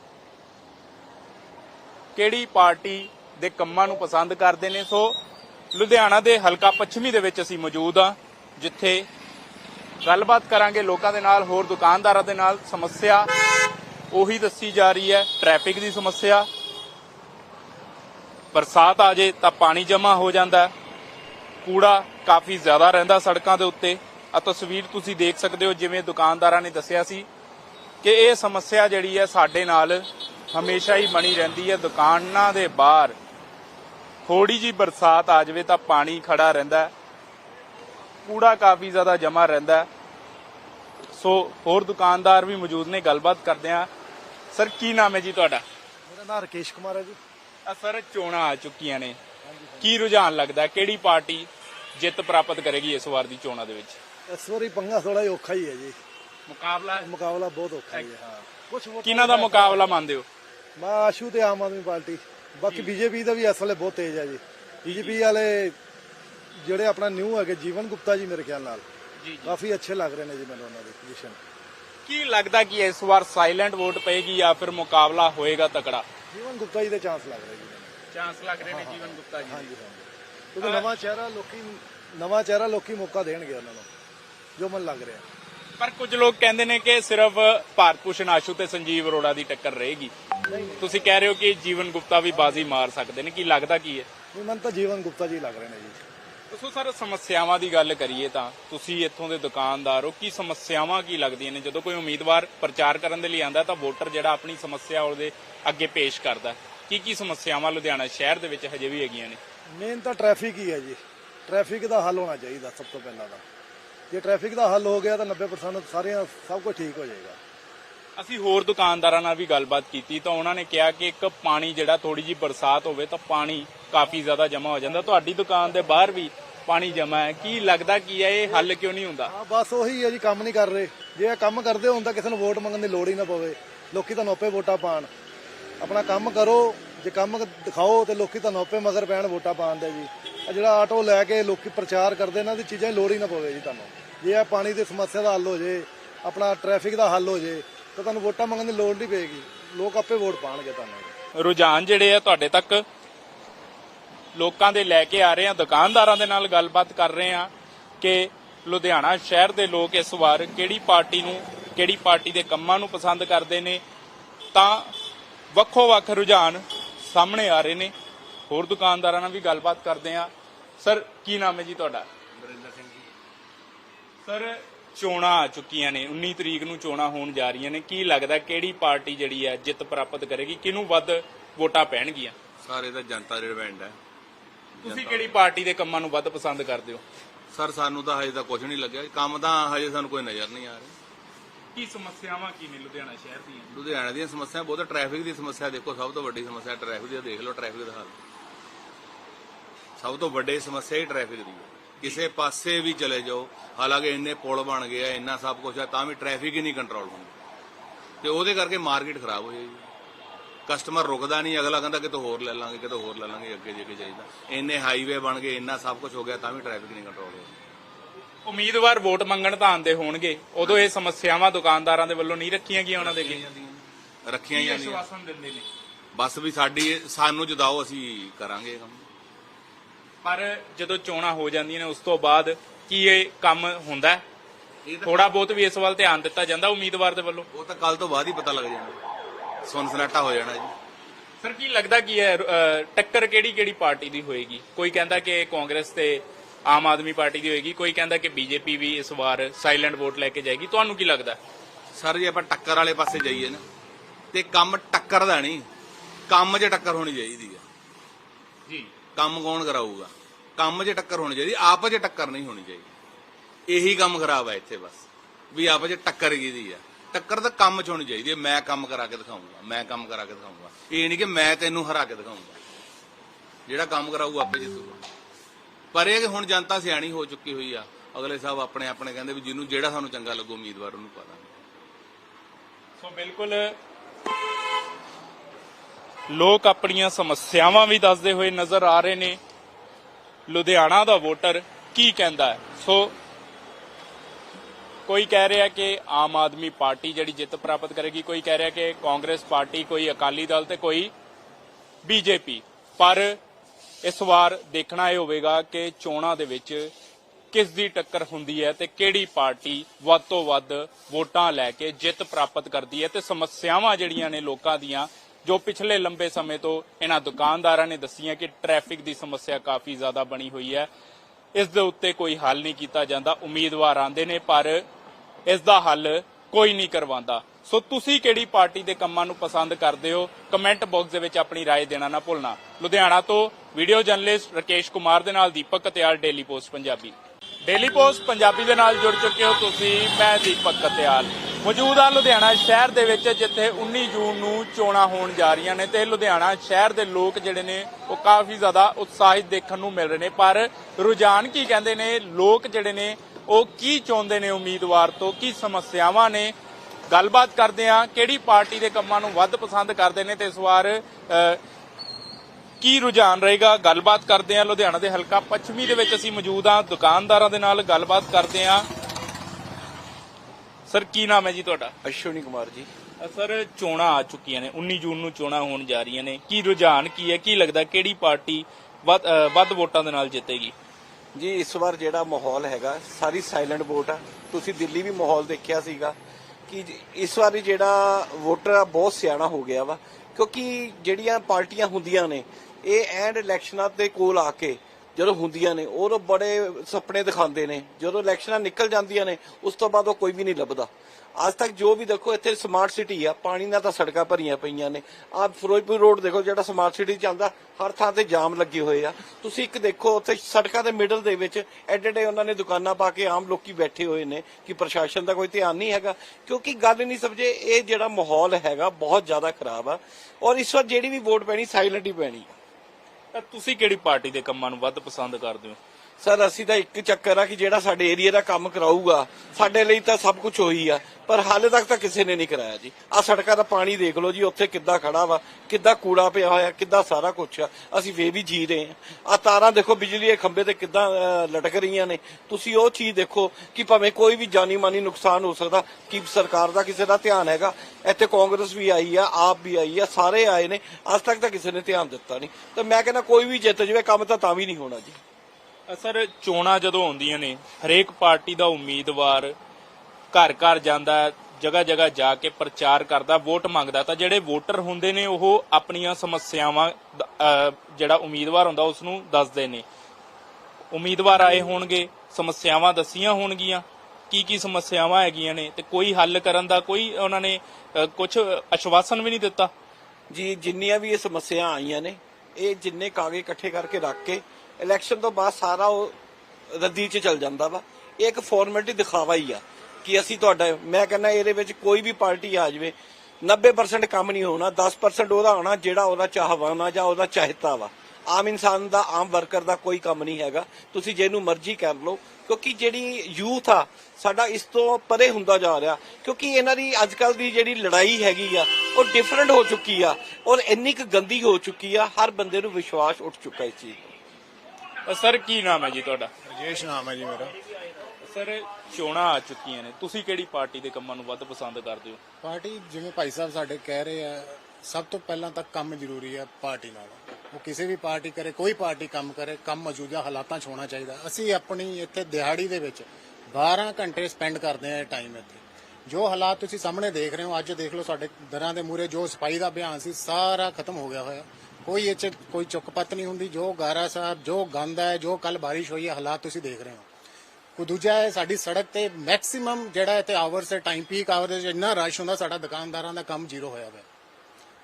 ਕਿਹੜੀ ਪਾਰਟੀ ਦੇ ਕੰਮਾਂ ਨੂੰ ਪਸੰਦ ਕਰਦੇ ਨੇ? ਸੋ ਲੁਧਿਆਣਾ ਦੇ ਹਲਕਾ ਪੱਛਮੀ ਦੇ ਵਿੱਚ ਅਸੀਂ ਮੌਜੂਦ ਆ ਜਿੱਥੇ ਗੱਲਬਾਤ ਕਰਾਂਗੇ ਲੋਕਾਂ ਦੇ ਨਾਲ, ਹੋਰ ਦੁਕਾਨਦਾਰਾਂ ਦੇ ਨਾਲ। ਸਮੱਸਿਆ ਉਹੀ ਦੱਸੀ ਜਾ ਰਹੀ ਹੈ, ਟ੍ਰੈਫਿਕ ਦੀ ਸਮੱਸਿਆ। ਬਰਸਾਤ ਆ ਜੇ ਤਾਂ ਪਾਣੀ ਜਮ੍ਹਾਂ ਹੋ ਜਾਂਦਾ। ਕੂੜਾ ਕਾਫੀ ਜ਼ਿਆਦਾ ਰਹਿੰਦਾ ਸੜਕਾਂ ਦੇ ਉੱਤੇ। ਆ ਤਸਵੀਰ ਤੁਸੀਂ ਦੇਖ ਸਕਦੇ ਹੋ ਜਿਵੇਂ ਦੁਕਾਨਦਾਰਾਂ ਨੇ ਦੱਸਿਆ ਸੀ ਕਿ ਇਹ ਸਮੱਸਿਆ ਜਿਹੜੀ ਹੈ ਸਾਡੇ ਨਾਲ ਹਮੇਸ਼ਾ ਹੀ ਬਣੀ ਰਹਿੰਦੀ ਹੈ। ਦੁਕਾਨਾਂ ਦੇ ਬਾਹਰ ਥੋੜੀ ਜੀ ਬਰਸਾਤ ਆ ਜਾਵੇ ਤਾਂ ਪਾਣੀ ਖੜਾ ਰਹਿੰਦਾ। ਕੂੜਾ ਕਾਫੀ ਜ਼ਿਆਦਾ ਜਮ੍ਹਾਂ ਰਹਿੰਦਾ। ਸੋ ਹੋਰ ਦੁਕਾਨਦਾਰ ਵੀ ਮੌਜੂਦ ਨੇ ਗੱਲਬਾਤ ਕਰਦੇ ਆ ਸਰ ਕੀ ਨਾਮ ਹੈ ਜੀ ਤੁਹਾਡਾ? ਮੇਰਾ ਨਾਮ ਰਕੇਸ਼ ਕੁਮਾਰ ਹੈ ਜੀ। ਆ ਸਰ ਚੋਣਾਂ ਆ ਚੁੱਕੀਆਂ ਨੇ। ਕੀ ਰੁਝਾਨ ਲੱਗਦਾ ਹੈ? ਕਿਹੜੀ ਪਾਰਟੀ ਜਿੱਤ ਪ੍ਰਾਪਤ ਕਰੇਗੀ ਇਸ ਵਾਰ ਦੀ ਚੋਣਾਂ ਦੇ ਵਿੱਚ? ਇਸ ਵਾਰੀ ਪੰਗਾ ਥੋੜਾ ਜਿਹਾ ਔਖਾ ਹੀ ਹੈ ਜੀ। ਮੁਕਾਬਲਾ? ਮੁਕਾਬਲਾ ਬਹੁਤ ਔਖਾ ਹੀ ਹੈ। ਹਾਂ ਕੁਝ ਕਿਹਨਾਂ ਦਾ ਮੁਕਾਬਲਾ ਮੰਨਦੇ ਹੋ? ਮੈਂ ਆਸ਼ੂ ਤੇ ਆਮ ਆਦਮੀ ਪਾਰਟੀ। ਬਾਕੀ ਬੀਜੇਪੀ ਦਾ ਵੀ ਇਸ ਵੇਲੇ ਬਹੁਤ ਤੇਜ਼ ਹੈ ਜੀ। ਬੀਜੇਪੀ ਵਾਲੇ ਜਿਹੜੇ ਆਪਣਾ ਨਿਊ ਹੈਗੇ ਜੀਵਨ ਗੁਪਤਾ ਜੀ ਮੇਰੇ ਖਿਆਲ ਨਾਲ। ਜੀ ਕਾਫੀ ਅੱਛੇ ਲੱਗ ਰਹੇ ਨੇ ਜੀ ਮੈਨੂੰ ਉਹਨਾਂ ਦੀ ਪੋਜੀਸ਼ਨ ਕੀ ਲੱਗਦਾ ਕਿ ਇਸ ਵਾਰ ਸਾਇਲੈਂਟ ਵੋਟ ਪਏਗੀ ਜਾਂ ਫਿਰ ਮੁਕਾਬਲਾ ਹੋਏਗਾ ਤਕੜਾ? ਜੀਵਨ ਗੁਪਤਾ ਜੀ ਦੇ ਚਾਂਸ ਲੱਗ ਰਹੇ ਜੀ। ਚਾਂਸ ਲੱਗ ਰਹੇ ਨੇ ਜੀਵਨ ਗੁਪਤਾ ਜੀ ਹਾਂਜੀ ਹਾਂਜੀ। ਕਿਉਂਕਿ ਨਵਾਂ ਚਿਹਰਾ ਲੋਕੀ ਨਵਾਂ ਚਿਹਰਾ ਲੋਕੀ ਮੌਕਾ ਦੇਣਗੇ ਉਹਨਾਂ ਨੂੰ ਜੋ ਮਨ ਲੱਗ ਰਿਹਾ। ਪਰ ਕੁਝ ਲੋਕ ਕਹਿੰਦੇ ਨੇ ਕਿ ਸਿਰਫ ਭਾਰਤ ਭੂਸ਼ਣ ਆਸ਼ੂ ਤੇ ਸੰਜੀਵ ਅਰੋੜਾ ਦੀ ਟੱਕਰ ਰਹੇਗੀ। ਤੁਸੀਂ ਕਹਿ ਰਹੇ ਹੋ ਕਿ ਜੀਵਨ ਗੁਪਤਾ ਵੀ ਬਾਜ਼ੀ ਮਾਰ ਸਕਦੇ ਨੇ ਕੀ ਲੱਗਦਾ ਕੀ ਹੈ? ਵੀ ਮੈਨੂੰ ਤਾਂ ਜੀਵਨ ਗੁਪਤਾ ਜੀ ਲੱਗ ਰਹੇ ਨੇ ਜੀ। ਦੱਸੋ ਸਰ ਸਮੱਸਿਆਵਾਂ ਦੀ ਗੱਲ ਕਰੀਏ ਤਾਂ ਤੁਸੀਂ ਇੱਥੋਂ ਦੇ ਦੁਕਾਨਦਾਰ ਹੋ ਕੀ ਸਮੱਸਿਆਵਾਂ ਕੀ ਲੱਗਦੀਆਂ ਨੇ? ਜਦੋਂ ਕੋਈ ਉਮੀਦਵਾਰ ਪ੍ਰਚਾਰ ਕਰਨ ਦੇ ਲਈ ਆਂਦਾ ਤਾਂ ਵੋਟਰ ਜਿਹੜਾ ਆਪਣੀ ਸਮੱਸਿਆ ਉਹਦੇ ਅੱਗੇ ਪੇਸ਼ ਕਰਦਾ ਕੀ ਕੀ ਸਮੱਸਿਆਵਾਂ ਲੁਧਿਆਣਾ ਸ਼ਹਿਰ ਦੇ ਵਿੱਚ ਹਜੇ ਵੀ ਹੈਗੀਆਂ ਨੇ? ਮੇਨ ਤਾਂ ਟ੍ਰੈਫਿਕ ਹੀ ਹੈ ਜੀ। ਟ੍ਰੈਫਿਕ ਦਾ ਹੱਲ ਹੋਣਾ ਚਾਹੀਦਾ ਸਭ ਤੋਂ ਪਹਿਲਾਂ ਤਾਂ। ਜੇ ਟ੍ਰੈਫਿਕ ਦਾ ਹੱਲ ਹੋ ਗਿਆ ਤਾਂ 90% ਸਾਰੀਆਂ ਸਭ ਕੁਝ ਠੀਕ ਹੋ ਜਾਏਗਾ। ਅਸੀਂ ਹੋਰ ਦੁਕਾਨਦਾਰਾਂ ਨਾਲ ਵੀ ਗੱਲਬਾਤ ਕੀਤੀ ਤਾਂ ਉਹਨਾਂ ਨੇ ਕਿਹਾ ਕਿ ਇੱਕ ਪਾਣੀ ਜਿਹੜਾ ਥੋੜੀ ਜੀ ਬਰਸਾਤ ਹੋਵੇ ਤਾਂ ਪਾਣੀ ਕਾਫੀ ਜ਼ਿਆਦਾ ਜਮ੍ਹਾਂ ਹੋ ਜਾਂਦਾ। ਤੁਹਾਡੀ ਦੁਕਾਨ ਦੇ ਬਾਹਰ ਵੀ ਪਾਣੀ ਜਮ੍ਹਾਂ ਹੈ। ਕੀ ਲੱਗਦਾ ਕੀ ਹੈ ਇਹ ਹੱਲ ਕਿਉਂ ਨਹੀਂ ਹੁੰਦਾ? ਹਾਂ ਬਸ ਉਹੀ ਹੈ ਜੀ ਕੰਮ ਨਹੀਂ ਕਰ ਰਹੇ। ਜੇ ਇਹ ਕੰਮ ਕਰਦੇ ਹੋਣ ਤਾਂ ਕਿਸੇ ਨੂੰ ਵੋਟ ਮੰਗਣ ਦੀ ਲੋੜ ਹੀ ਨਾ ਪਵੇ। ਲੋਕੀ ਤਾਂ ਨੋਪੇ ਵੋਟਾਂ ਪਾਣ ਆਪਣਾ ਕੰਮ ਕਰੋ, ਜੇ ਕੰਮ ਦਿਖਾਓ ਤੇ ਲੋਕੀ ਤੁਹਾਨੂੰ ਆਪੇ ਮਗਰ ਪੈਣ ਵੋਟਾਂ ਪਾਣ ਦੇ ਜੀ। ਆ ਜਿਹੜਾ ਆਟੋ ਲੈ ਕੇ ਲੋਕੀ ਪ੍ਰਚਾਰ ਕਰਦੇ, ਇਹਨਾਂ ਦੀ ਚੀਜ਼ਾਂ ਦੀ ਲੋੜ ਹੀ ਨਾ ਪਵੇ ਜੀ ਤੁਹਾਨੂੰ। ਜੇ ਇਹ ਪਾਣੀ ਦੀ ਸਮੱਸਿਆ ਦਾ ਹੱਲ ਹੋ ਜੇ, ਆਪਣਾ ਟ੍ਰੈਫਿਕ ਦਾ ਹੱਲ ਹੋ ਜੇ, ਤਾਂ ਤੁਹਾਨੂੰ ਵੋਟਾਂ ਮੰਗਣ ਦੀ ਲੋੜ ਨਹੀਂ ਪਏਗੀ। ਲੋਕ ਆਪੇ ਵੋਟ ਪਾਣਗੇ ਤੁਹਾਨੂੰ। ਰੁਝਾਨ ਜਿਹੜੇ ਆ ਤੁਹਾਡੇ ਤੱਕ ਲੋਕਾਂ ਦੇ ਲੈ ਕੇ ਆ ਰਹੇ ਆ, ਦੁਕਾਨਦਾਰਾਂ ਦੇ ਨਾਲ ਗੱਲਬਾਤ ਕਰ ਰਹੇ ਆ ਕਿ ਲੁਧਿਆਣਾ ਸ਼ਹਿਰ ਦੇ ਲੋਕ ਇਸ ਵਾਰ ਕਿਹੜੀ ਪਾਰਟੀ ਨੂੰ, ਕਿਹੜੀ ਪਾਰਟੀ ਦੇ ਕੰਮਾਂ ਨੂੰ ਪਸੰਦ ਕਰਦੇ ਨੇ, ਤਾਂ ਵੱਖੋ ਵੱਖ ਰੁਝਾਨ ਸਾਹਮਣੇ ਆ ਰਹੇ ਨੇ। ਹੋਰ ਦੁਕਾਨਦਾਰਾਂ ਨਾਲ ਵੀ ਗੱਲਬਾਤ ਕਰਦੇ ਆ ਸਰ ਕੀ ਨਾਮ ਹੈ ਜੀ ਤੁਹਾਡਾ? ਬਰਿੰਦਰ ਸਿੰਘ ਜੀ। ਸਰ ਚੋਣਾਂ ਆ ਚੁੱਕੀਆਂ ਨੇ। 19 ਤਰੀਕ ਨੂੰ ਚੋਣਾਂ ਹੋਣ ਜਾ ਰਹੀਆਂ ਨੇ। ਕੀ ਲੱਗਦਾ ਕਿਹੜੀ ਪਾਰਟੀ ਜਿਹੜੀ ਹੈ ਜਿੱਤ ਪ੍ਰਾਪਤ ਕਰੇਗੀ? ਕਿਹਨੂੰ ਵੱਧ ਵੋਟਾਂ ਪੈਣਗੀਆਂ? ਸਾਰੇ ਤਾਂ ਜਨਤਾ ਦੇ ਡਿਪੈਂਡ ਹੈ। ਤੁਸੀਂ ਕਿਹੜੀ ਪਾਰਟੀ ਦੇ ਕੰਮਾਂ ਨੂੰ ਵੱਧ ਪਸੰਦ ਕਰਦੇ ਹੋ? ਸਰ ਸਾਨੂੰ ਤਾਂ ਹਜੇ ਤਾਂ ਕੁਝ ਨਹੀਂ ਲੱਗਿਆ। ਕੰਮ ਤਾਂ ਹਜੇ ਸਾਨੂੰ ਕੋਈ ਨਜ਼ਰ ਨਹੀਂ ਆ ਰਿਹਾ। ਕੀ ਸਮੱਸਿਆਵਾਂ ਕੀ ਨੇ ਲੁਧਿਆਣਾ ਸ਼ਹਿਰ ਦੀਆਂ? ਲੁਧਿਆਣਾ ਦੀਆਂ ਸਮੱਸਿਆ ਬਹੁਤ ਟ੍ਰੈਫਿਕ ਦੀ ਸਮੱਸਿਆ ਦੇਖੋ, ਸਭ ਤੋਂ ਵੱਡੀ ਸਮੱਸਿਆ ਟ੍ਰੈਫਿਕ ਦੀ ਦੇਖ ਲਓ ਟ੍ਰੈਫਿਕ ਦਾ ਹਾਲ। ਸਭ ਤੋਂ ਵੱਡੀ ਸਮੱਸਿਆ ਹੀ ਟ੍ਰੈਫਿਕ ਦੀ ਹੈ ਕਿਸੇ ਪਾਸੇ ਵੀ ਚਲੇ ਜਾਓ, ਹਾਲਾਂਕਿ ਇੰਨੇ ਪੁਲ ਬਣ ਗਏ ਆ, ਇੰਨਾ ਸਭ ਕੁਝ ਆ, ਤਾਂ ਵੀ ਟ੍ਰੈਫਿਕ ਹੀ ਨਹੀਂ ਕੰਟਰੋਲ ਹੁੰਦਾ। ਤੇ ਉਹਦੇ ਕਰਕੇ ਮਾਰਕੀਟ ਖਰਾਬ ਹੋ ਜਾਏਗੀ ਕਸਟਮਰ ਰੁਕਦਾ ਨਹੀਂ, ਅਗਲਾ ਕਹਿੰਦਾ ਕਿਤੋਂ ਹੋਰ ਲੈ ਲਾਂਗੇ, ਕਿਤੋਂ ਹੋਰ ਲੈ ਲਾਂਗੇ, ਅੱਗੇ ਜੇ ਕੇ ਚਾਹੀਦਾ ਇੰਨੇ ਹਾਈਵੇ ਬਣ ਗਏ, ਇੰਨਾ ਸਭ ਕੁਝ ਹੋ ਗਿਆ, ਤਾਂ ਵੀ ਟ੍ਰੈਫਿਕ ਨਹੀਂ ਕੰਟਰੋਲ ਹੋਇਆ ਉਮੀਦਵਾਰ ਵੋਟ ਮੰਗਣ ਤਾਂ ਆਉਂਦੇ ਹੋਣਗੇ। ਉਦੋਂ ਇਹ ਸਮੱਸਿਆਵਾਂ ਦੁਕਾਨਦਾਰਾਂ ਦੇ ਵੱਲੋਂ ਨਹੀਂ ਰੱਖੀਆਂ ਗਈਆਂ ਉਹਨਾਂ ਦੇ ਅੱਗੇ। ਰੱਖੀਆਂ ਜਾਂਦੀਆਂ ਆਸ਼ਵਾਸਨ ਦਿੰਦੇ ਨੇ? ਬਸ ਵੀ ਸਾਡੀ ਸਾਨੂੰ ਜਦਾਓ ਅਸੀਂ ਕਰਾਂਗੇ ਕੰਮ। ਪਰ ਜਦੋਂ ਚੋਣਾਂ ਹੋ ਜਾਂਦੀਆਂ ਨੇ ਉਸ ਤੋਂ ਬਾਅਦ ਕੀ ਇਹ ਕੰਮ ਹੁੰਦਾ? ਹੈ ਇਹ ਤਾਂ ਥੋੜਾ ਬਹੁਤ ਵੀ ਇਸ ਵੱਲ ਧਿਆਨ ਦਿੱਤਾ ਜਾਂਦਾ ਉਮੀਦਵਾਰ ਦੇ ਵੱਲੋਂ? ਉਹ ਤਾਂ ਕੱਲ ਤੋਂ ਬਾਅਦ ਹੀ ਪਤਾ ਲੱਗ ਜਾਣਾ। ਸੁਨਸਨਾਟਾ ਹੋ ਜਾਣਾ ਜੀ। ਸਰ ਕੀ ਲੱਗਦਾ ਕੀ ਹੈ ਅਹ, ਟੱਕਰ ਕਿਹੜੀ ਕਿਹੜੀ ਪਾਰਟੀ ਦੀ ਹੋਏਗੀ? ਕੋਈ ਕਹਿੰਦਾ ਕਿ ਕਾਂਗਰਸ ਤੇ ਆਮ ਆਦਮੀ ਪਾਰਟੀ ਦੀ ਹੋਏਗੀ। ਕੋਈ ਕਹਿੰਦਾ ਕਿ ਬੀਜੇਪੀ ਵੀ ਇਸ ਵਾਰ ਸਾਇਲੈਂਟ ਵੋਟ ਲੈ ਕੇ ਜਾਏਗੀ। ਤੁਹਾਨੂੰ ਕੀ ਲੱਗਦਾ? ਸਰ ਜੇ ਆਪਾਂ ਟੱਕਰ ਵਾਲੇ ਪਾਸੇ ਜਾਈਏ ਨਾ ਤੇ ਕੰਮ ਟੱਕਰ ਦਾ ਨਹੀਂ। ਕੰਮ 'ਚ ਟੱਕਰ ਹੋਣੀ ਚਾਹੀਦੀ ਹੈ ਜੀ। ਕੰਮ ਕੌਣ ਕਰਾਊਗਾ? ਕੰਮ 'ਚ ਟੱਕਰ ਹੋਣੀ ਚਾਹੀਦੀ ਆਪ 'ਚ ਟੱਕਰ ਨਹੀਂ ਹੋਣੀ ਚਾਹੀਦੀ। ਇਹੀ ਕੰਮ ਖਰਾਬ ਹੈ ਇੱਥੇ ਬਸ ਵੀ ਆਪ 'ਚ ਟੱਕਰ ਕੀਦੀ ਆ। ਟੱਕਰ ਤਾਂ ਕੰਮ 'ਚ ਹੋਣੀ ਚਾਹੀਦੀ ਹੈ ਮੈਂ ਕੰਮ ਕਰਾ ਕੇ ਦਿਖਾਊਂਗਾ ਮੈਂ ਕੰਮ ਕਰਾ ਕੇ ਦਿਖਾਊਂਗਾ। ਇਹ ਨਹੀਂ ਕਿ ਮੈਂ ਤੈਨੂੰ ਹਰਾ ਕੇ ਦਿਖਾਊਂਗਾ। ਜਿਹੜਾ ਕੰਮ ਕਰਾਊਗਾ ਆਪੇ ਜਿੱਤੂਗਾ। ਪਰ ਇਹ ਕਿ ਹੁਣ ਜਨਤਾ ਸਿਆਣੀ ਹੋ ਚੁੱਕੀ ਹੋਈ ਆ। ਅਗਲੇ ਸਾਹਿਬ ਆਪਣੇ ਆਪਣੇ ਕਹਿੰਦੇ ਵੀ ਜਿਹਨੂੰ ਜਿਹੜਾ ਸਾਨੂੰ ਚੰਗਾ ਲੱਗੂ ਉਮੀਦਵਾਰ ਉਹਨੂੰ ਪਾ ਦਾਂਗੇ। ਸੋ ਬਿਲਕੁਲ ਲੋਕ ਆਪਣੀਆਂ ਸਮੱਸਿਆਵਾਂ ਵੀ ਦੱਸਦੇ ਹੋਏ ਨਜ਼ਰ ਆ ਰਹੇ ਨੇ। ਲੁਧਿਆਣਾ ਦਾ ਵੋਟਰ ਕੀ ਕਹਿੰਦਾ ਹੈ? ਸੋ ਕੋਈ ਕਹਿ ਰਿਹਾ ਕਿ ਆਮ ਆਦਮੀ ਪਾਰਟੀ ਜਿਹੜੀ ਜਿੱਤ ਪ੍ਰਾਪਤ ਕਰੇਗੀ, ਕੋਈ ਕਹਿ ਰਿਹਾ ਕਿ ਕਾਂਗਰਸ ਪਾਰਟੀ, ਕੋਈ ਅਕਾਲੀ ਦਲ ਤੇ ਕੋਈ ਬੀਜੇਪੀ। ਪਰ ਇਸ ਵਾਰ ਦੇਖਣਾ ਇਹ ਹੋਵੇਗਾ ਕਿ ਚੋਣਾਂ ਦੇ ਵਿੱਚ ਕਿਸ ਦੀ ਟੱਕਰ ਹੁੰਦੀ ਹੈ ਤੇ ਕਿਹੜੀ ਪਾਰਟੀ ਵੱਧ ਤੋਂ ਵੱਧ ਵੋਟਾਂ ਲੈ ਕੇ ਜਿੱਤ ਪ੍ਰਾਪਤ ਕਰਦੀ ਹੈ ਤੇ ਸਮੱਸਿਆਵਾਂ ਜਿਹੜੀਆਂ ਨੇ ਲੋਕਾਂ ਦੀਆਂ, ਜੋ ਪਿਛਲੇ ਲੰਬੇ ਸਮੇਂ ਤੋਂ ਇਹਨਾਂ ਦੁਕਾਨਦਾਰਾਂ ਨੇ ਦੱਸੀਆਂ ਕਿ ਟ੍ਰੈਫਿਕ ਦੀ ਸਮੱਸਿਆ ਕਾਫੀ ਜ਼ਿਆਦਾ ਬਣੀ ਹੋਈ ਹੈ। ਇਸ ਦੇ ਉੱਤੇ ਕੋਈ ਹੱਲ ਨਹੀਂ ਕੀਤਾ ਜਾਂਦਾ, ਉਮੀਦਵਾਰ ਆਂਦੇ ਨੇ, ਪਰ ਇਸ ਦਾ ਹੱਲ ਕੋਈ ਨਹੀਂ ਕਰਵਾਉਂਦਾ। ਸੋ ਤੁਸੀਂ ਕਿਹੜੀ ਪਾਰਟੀ ਦੇ ਕੰਮਾਂ ਨੂੰ ਪਸੰਦ ਕਰਦੇ ਹੋ ਕਮੈਂਟ ਬਾਕਸ ਦੇ ਵਿੱਚ ਆਪਣੀ رائے ਦੇਣਾ ਨਾ ਭੁੱਲਣਾ ਲੁਧਿਆਣਾ ਤੋਂ ਵੀਡੀਓ ਜਰਨਲਿਸਟ ਰਕੇਸ਼ ਕੁਮਾਰ ਦੇ ਨਾਲ Deepak Katyal daily post Punjabi daily post Punjabi ਦੇ ਨਾਲ ਜੁੜ ਚੁੱਕੇ ਹੋ ਤੁਸੀਂ ਮੈਂ ਦੀਪਕ ਕਤਿਆਲ ਮੌਜੂਦ ਹਾਂ ਲੁਧਿਆਣਾ ਸ਼ਹਿਰ ਦੇ ਵਿੱਚ ਜਿੱਥੇ 19 ਜੂਨ ਨੂੰ ਚੋਣਾਂ ਹੋਣ ਜਾ ਰਹੀਆਂ ਨੇ ਤੇ ਲੁਧਿਆਣਾ ਸ਼ਹਿਰ ਦੇ ਲੋਕ ਜਿਹੜੇ ਨੇ ਉਹ ਕਾਫੀ ਜ਼ਿਆਦਾ ਉਤਸ਼ਾਹਿਤ ਦੇਖਣ ਨੂੰ ਮਿਲ ਰਹੇ ਨੇ ਪਰ ਰੁਝਾਨ ਕੀ ਕਹਿੰਦੇ ਨੇ ਲੋਕ ਜਿਹੜੇ ਨੇ ਉਹ ਕੀ ਚਾਹੁੰਦੇ ਨੇ ਉਮੀਦਵਾਰ ਤੋਂ ਕੀ ਸਮੱਸਿਆਵਾਂ ਨੇ ਗੱਲਬਾਤ ਕਰਦੇ ਆ ਕਿਹੜੀ ਪਾਰਟੀ ਦੇ ਕੰਮਾਂ ਨੂੰ ਵੱਧ ਪਸੰਦ ਕਰਦੇ ਨੇ ਤੇ ਇਸ ਵਾਰ ਕੀ ਰੁਝਾਨ ਰਹੇਗਾ? ਗੱਲਬਾਤ ਕਰਦੇ ਆ ਲੁਧਿਆਣਾ ਦੇ ਹਲਕਾ ਪੱਛਮੀ ਦੇ ਵਿੱਚ ਅਸੀਂ ਮੌਜੂਦ ਆ ਦੁਕਾਨਦਾਰਾਂ ਦੇ ਨਾਲ ਗੱਲਬਾਤ ਕਰਦੇ ਆ ਸਰ ਕੀ ਨਾਮ ਹੈ ਜੀ ਤੁਹਾਡਾ? ਅਸ਼ਵਨੀ ਕੁਮਾਰ ਜੀ। ਸਰ ਚੋਣਾਂ ਆ ਚੁੱਕੀਆਂ ਨੇ 19 ਜੂਨ ਨੂੰ ਚੋਣਾਂ ਹੋਣ ਜਾ ਰਹੀਆਂ ਨੇ। ਕੀ ਰੁਝਾਨ ਕੀ ਹੈ? ਕੀ ਲੱਗਦਾ ਕਿਹੜੀ ਪਾਰਟੀ ਵੱਧ ਵੋਟਾਂ ਦੇ ਨਾਲ ਜਿੱਤੇਗੀ? ਜੀ ਇਸ ਵਾਰ ਜਿਹੜਾ ਮਾਹੌਲ ਹੈਗਾ ਸਾਰੀ ਸਾਇਲੈਂਟ ਵੋਟ ਆ। ਤੁਸੀਂ ਦਿੱਲੀ ਵੀ ਮਾਹੌਲ ਦੇਖਿਆ ਸੀਗਾ। ਕਿ ਇਸ ਵਾਰੀ ਜਿਹੜਾ ਵੋਟਰ ਆ, ਬਹੁਤ ਸਿਆਣਾ ਹੋ ਗਿਆ ਵਾ। ਕਿਉਂਕਿ ਜਿਹੜੀਆਂ ਪਾਰਟੀਆਂ ਹੁੰਦੀਆਂ ਨੇ, ਇਹ ਐਂਡ ਇਲੈਕਸ਼ਨਾਂ ਦੇ ਕੋਲ ਆ ਕੇ ਜਦੋਂ ਹੁੰਦੀਆਂ ਨੇ ਉਹ ਬੜੇ ਸੁਪਨੇ ਦਿਖਾਉਂਦੇ ਨੇ। ਜਦੋਂ ਇਲੈਕਸ਼ਨਾਂ ਨਿਕਲ ਜਾਂਦੀਆਂ ਨੇ, ਉਸ ਤੋਂ ਬਾਅਦ ਉਹ ਕੋਈ ਵੀ ਨਹੀਂ ਲੱਭਦਾ। ਅੱਜ ਤੱਕ ਜੋ ਵੀ ਦੇਖੋ ਇੱਥੇ ਸਮਾਰਟ ਸਿਟੀ ਆ, ਪਾਣੀ ਨਾਲ ਤਾਂ ਸੜਕਾਂ ਭਰੀਆਂ ਪਈਆਂ ਨੇ। ਆ ਫਿਰੋਜ਼ਪੁਰ ਰੋਡ ਦੇਖੋ ਜਿਹੜਾ ਸਮਾਰਟ ਸਿਟੀ ਚ ਆਉਂਦਾ ਹਰ ਥਾਂ ਤੇ ਜਾਮ ਲੱਗੇ ਹੋਏ ਆ। ਤੁਸੀਂ ਇੱਕ ਦੇਖੋ, ਉੱਥੇ ਸੜਕਾਂ ਦੇ ਮਿਡਲ ਦੇ ਵਿੱਚ ਐਡੇ ਐਡੇ ਉਹਨਾਂ ਨੇ ਦੁਕਾਨਾਂ ਪਾ ਕੇ ਆਮ ਲੋਕੀ ਬੈਠੇ ਹੋਏ ਨੇ ਕਿ ਪ੍ਰਸ਼ਾਸਨ ਦਾ ਕੋਈ ਧਿਆਨ ਨਹੀਂ ਹੈਗਾ। ਕਿਉਂਕਿ ਗੱਲ ਨਹੀਂ ਸਮਝੇ, ਇਹ ਜਿਹੜਾ ਮਾਹੌਲ ਹੈਗਾ ਬਹੁਤ ਜ਼ਿਆਦਾ ਖਰਾਬ ਆ। ਔਰ ਇਸ ਵਾਰ ਜਿਹੜੀ ਵੀ ਵੋਟ ਪੈਣੀ ਸਾਇਲੈਂਟ ਹੀ ਪੈਣੀ। ਆ ਤਾਂ ਤੁਸੀਂ ਕਿਹੜੀ ਪਾਰਟੀ ਦੇ ਕੰਮਾਂ ਨੂੰ ਵੱਧ ਪਸੰਦ ਕਰਦੇ ਹੋ? ਸਰ, ਅਸੀਂ ਤਾਂ ਇੱਕ ਚੱਕਰ ਆ ਕਿ ਜਿਹੜਾ ਸਾਡੇ ਏਰੀਆ ਦਾ ਕੰਮ ਕਰਾਊਗਾ, ਸਾਡੇ ਲਈ ਤਾਂ ਸਭ ਕੁਝ ਹੋਈ ਆ। ਪਰ ਹਾਲੇ ਤੱਕ ਤਾਂ ਕਿਸੇ ਨੇ ਨਹੀਂ ਕਰਾਇਆ ਜੀ। ਆ ਸੜਕਾਂ ਦਾ ਪਾਣੀ ਦੇਖ ਲਓ ਜੀ, ਉੱਥੇ ਕਿੱਦਾਂ ਖੜਾ ਵਾ, ਕਿੱਦਾਂ ਕੂੜਾ ਪਿਆ ਹੋਇਆ, ਕਿੱਦਾਂ ਸਾਰਾ ਕੁਝ ਆ। ਅਸੀਂ ਵੇ ਵੀ ਜੀ ਰਹੇ ਆ ਆ ਤਾਰਾਂ ਦੇਖੋ, ਬਿਜਲੀ ਦੇ ਖੰਭੇ ਤੇ ਕਿੱਦਾਂ ਲਟਕ ਰਹੀਆਂ ਨੇ। ਤੁਸੀਂ ਉਹ ਚੀਜ਼ ਦੇਖੋ ਕਿ ਭਾਵੇਂ ਕੋਈ ਵੀ ਜਾਨੀ ਮਾਨੀ ਨੁਕਸਾਨ ਹੋ ਸਕਦਾ, ਕਿ ਸਰਕਾਰ ਦਾ ਕਿਸੇ ਦਾ ਧਿਆਨ ਹੈਗਾ। ਇੱਥੇ ਕਾਂਗਰਸ ਵੀ ਆਈ ਆ, ਆਪ ਵੀ ਆਈ ਆ, ਸਾਰੇ ਆਏ ਨੇ। ਅੱਜ ਤੱਕ ਤਾਂ ਕਿਸੇ ਨੇ ਧਿਆਨ ਦਿੱਤਾ ਨਹੀਂ। ਤੇ ਮੈਂ ਕਹਿੰਦਾ ਕੋਈ ਵੀ ਜਿੱਤ ਜਾਵੇ, ਕੰਮ ਤਾਂ ਤਾਂ ਵੀ ਨਹੀਂ ਹੋਣਾ ਜੀ। ਸਰ ਚੋਣਾਂ ਜਦੋਂ ਆਉਂਦੀਆਂ ਨੇ, ਹਰੇਕ ਪਾਰਟੀ ਦਾ ਉਮੀਦਵਾਰ ਘਰ ਘਰ ਜਾਂਦਾ ਜਗ੍ਹਾ ਜਗ੍ਹਾ ਜਾ ਕੇ ਪ੍ਰਚਾਰ ਕਰਦਾ, ਵੋਟ ਮੰਗਦਾ, ਤਾਂ ਜਿਹੜੇ ਵੋਟਰ ਹੁੰਦੇ ਨੇ, ਉਹ ਆਪਣੀਆਂ ਸਮੱਸਿਆਵਾਂ ਦ- ਜਿਹੜਾ ਉਮੀਦਵਾਰ ਹੁੰਦਾ ਉਸ ਨੂੰ ਦੱਸਦੇ ਨੇ। ਉਮੀਦਵਾਰ ਆਏ ਹੋਣਗੇ, ਸਮੱਸਿਆਵਾਂ ਦੱਸੀਆਂ ਹੋਣਗੀਆਂ ਕੀ ਕੀ ਸਮੱਸਿਆਵਾਂ ਹੈਗੀਆਂ ਨੇ, ਤੇ ਕੋਈ ਹੱਲ ਕਰਨ ਦਾ ਕੋਈ ਉਹਨਾਂ ਨੇ ਕੁਝ ਅਸ਼ਵਾਸਨ ਵੀ ਨਹੀਂ ਦਿੱਤਾ। ਜੀ, ਜਿੰਨੀਆਂ ਵੀ ਇਹ ਸਮੱਸਿਆ ਆਈਆਂ ਨੇ, ਇਹ ਜਿੰਨੇ ਕਾਗਜ਼ ਇਕੱਠੇ ਕਰਕੇ ਰੱਖ ਕੇ ਇਲੈਕਸ਼ਨ ਤੋਂ ਬਾਅਦ ਸਾਰਾ ਉਹ ਰੱਦੀ 'ਚ ਚਲ ਜਾਂਦਾ ਵਾ। ਇਹ ਇੱਕ ਫਾਰਮੈਲਿਟੀ ਦਿਖਾਵਾ ਹੀ ਆ ਕਿ ਅਸੀਂ ਤੁਹਾਡਾ, ਮੈਂ ਕਹਿੰਦਾ ਇਹਦੇ ਵਿੱਚ ਕੋਈ ਵੀ ਪਾਰਟੀ ਆ ਜਾਵੇ 90% ਕੰਮ ਨਹੀਂ ਹੋਣਾ 10% ਉਹਦਾ ਹੋਣਾ ਜਿਹੜਾ ਉਹਦਾ ਚਾਹਵਾਨਾ ਜਾਂ ਉਹਦਾ ਚਾਹਤਾ ਵਾ। ਆਮ ਇਨਸਾਨ ਦਾ, ਆਮ ਵਰਕਰ ਦਾ ਕੋਈ ਕੰਮ ਨਹੀਂ ਹੈਗਾ। ਤੁਸੀਂ ਜਿਹਨੂੰ ਮਰਜ਼ੀ ਕਰ ਲਓ, ਕਿਉਂਕਿ ਜਿਹੜੀ ਯੂਥ ਆ, ਸਾਡਾ ਇਸ ਤੋਂ ਪਰੇ ਹੁੰਦਾ ਜਾ ਰਿਹਾ। ਕਿਉਂਕਿ ਇਹਨਾਂ ਦੀ ਅੱਜ ਕੱਲ ਦੀ ਜਿਹੜੀ ਲੜਾਈ ਹੈਗੀ ਆ, ਉਹ ਡਿਫਰੈਂਟ ਹੋ ਚੁੱਕੀ ਆ ਔਰ ਇੰਨੀ ਕੁ ਗੰਦੀ ਹੋ ਚੁੱਕੀ ਆ, ਹਰ ਬੰਦੇ ਨੂੰ ਵਿਸ਼ਵਾਸ ਉੱਠ ਚੁੱਕਾ ਇਸ ਚੀਜ਼ ਦਾ ਸਰ ਕੀ ਨਾਮ ਹੈ ਜੀ ਤੁਹਾਡਾ? ਰਜੇਸ਼ ਨਾਮ ਹੈ ਜੀ ਮੇਰਾ। ਸਰ ਚੋਣਾਂ ਆ ਚੁੱਕੀਆਂ ਨੇ। ਤੁਸੀਂ ਕਿਹੜੀ ਪਾਰਟੀ ਦੇ ਕੰਮਾਂ ਨੂੰ ਵੱਧ ਪਸੰਦ ਕਰਦੇ ਹੋ? ਪਾਰਟੀ ਜਿਵੇਂ ਭਾਈ ਸਾਹਿਬ ਸਾਡੇ ਕਹਿ ਰਹੇ ਆ ਸਭ ਤੋਂ ਪਹਿਲਾਂ ਤਾਂ ਕੰਮ ਜ਼ਰੂਰੀ ਹੈ ਪਾਰਟੀ ਨਾਲ। ਉਹ ਕਿਸੇ ਵੀ ਪਾਰਟੀ ਕਰੇ ਕੋਈ ਪਾਰਟੀ ਕੰਮ ਕਰੇ ਕੰਮ ਮੌਜੂਦਾ ਹਾਲਾਤਾਂ 'ਚ ਹੋਣਾ ਚਾਹੀਦਾ। ਅਸੀਂ ਆਪਣੀ ਇੱਥੇ ਦਿਹਾੜੀ ਦੇ ਵਿੱਚ 12 ਘੰਟੇ ਸਪੈਂਡ ਕਰਦੇ ਆ ਟਾਈਮ ਇੱਥੇ। ਜੋ ਹਾਲਾਤ ਤੁਸੀਂ ਸਾਹਮਣੇ ਦੇਖ ਰਹੇ ਹੋ ਅੱਜ ਦੇਖ ਲਓ ਸਾਡੇ ਦਰਾਂ ਦੇ ਮੂਰੇ ਜੋ ਸਫ਼ਾਈ ਦਾ ਅਭਿਆਨ ਸੀ ਸਾਰਾ ਖਤਮ ਹੋ ਗਿਆ ਹੋਇਆ। ਕੋਈ ਇਹ 'ਚ ਕੋਈ ਚੁੱਕਪੱਤ ਨਹੀਂ ਹੁੰਦੀ, ਜੋ ਗਾਰਾ ਸਾਹਿਬ, ਜੋ ਗੰਦ ਹੈ, ਜੋ ਕੱਲ ਬਾਰਿਸ਼ ਹੋਈ ਹੈ, ਹਾਲਾਤ ਤੁਸੀਂ ਦੇਖ ਰਹੇ ਹੋ। ਕੋਈ ਦੂਜਾ ਹੈ, ਸਾਡੀ ਸੜਕ ਤੇ ਮੈਕਸਿਮਮ ਜਿਹੜਾ ਇੱਥੇ ਆਵਰਸ ਹੈ ਟਾਈਮ ਪੀਕ ਆਵਰ ਇੰਨਾ ਰਸ਼ ਹੁੰਦਾ, ਸਾਡਾ ਦੁਕਾਨਦਾਰਾਂ ਦਾ ਕੰਮ ਜ਼ੀਰੋ ਹੋਇਆ ਹੋਇਆ।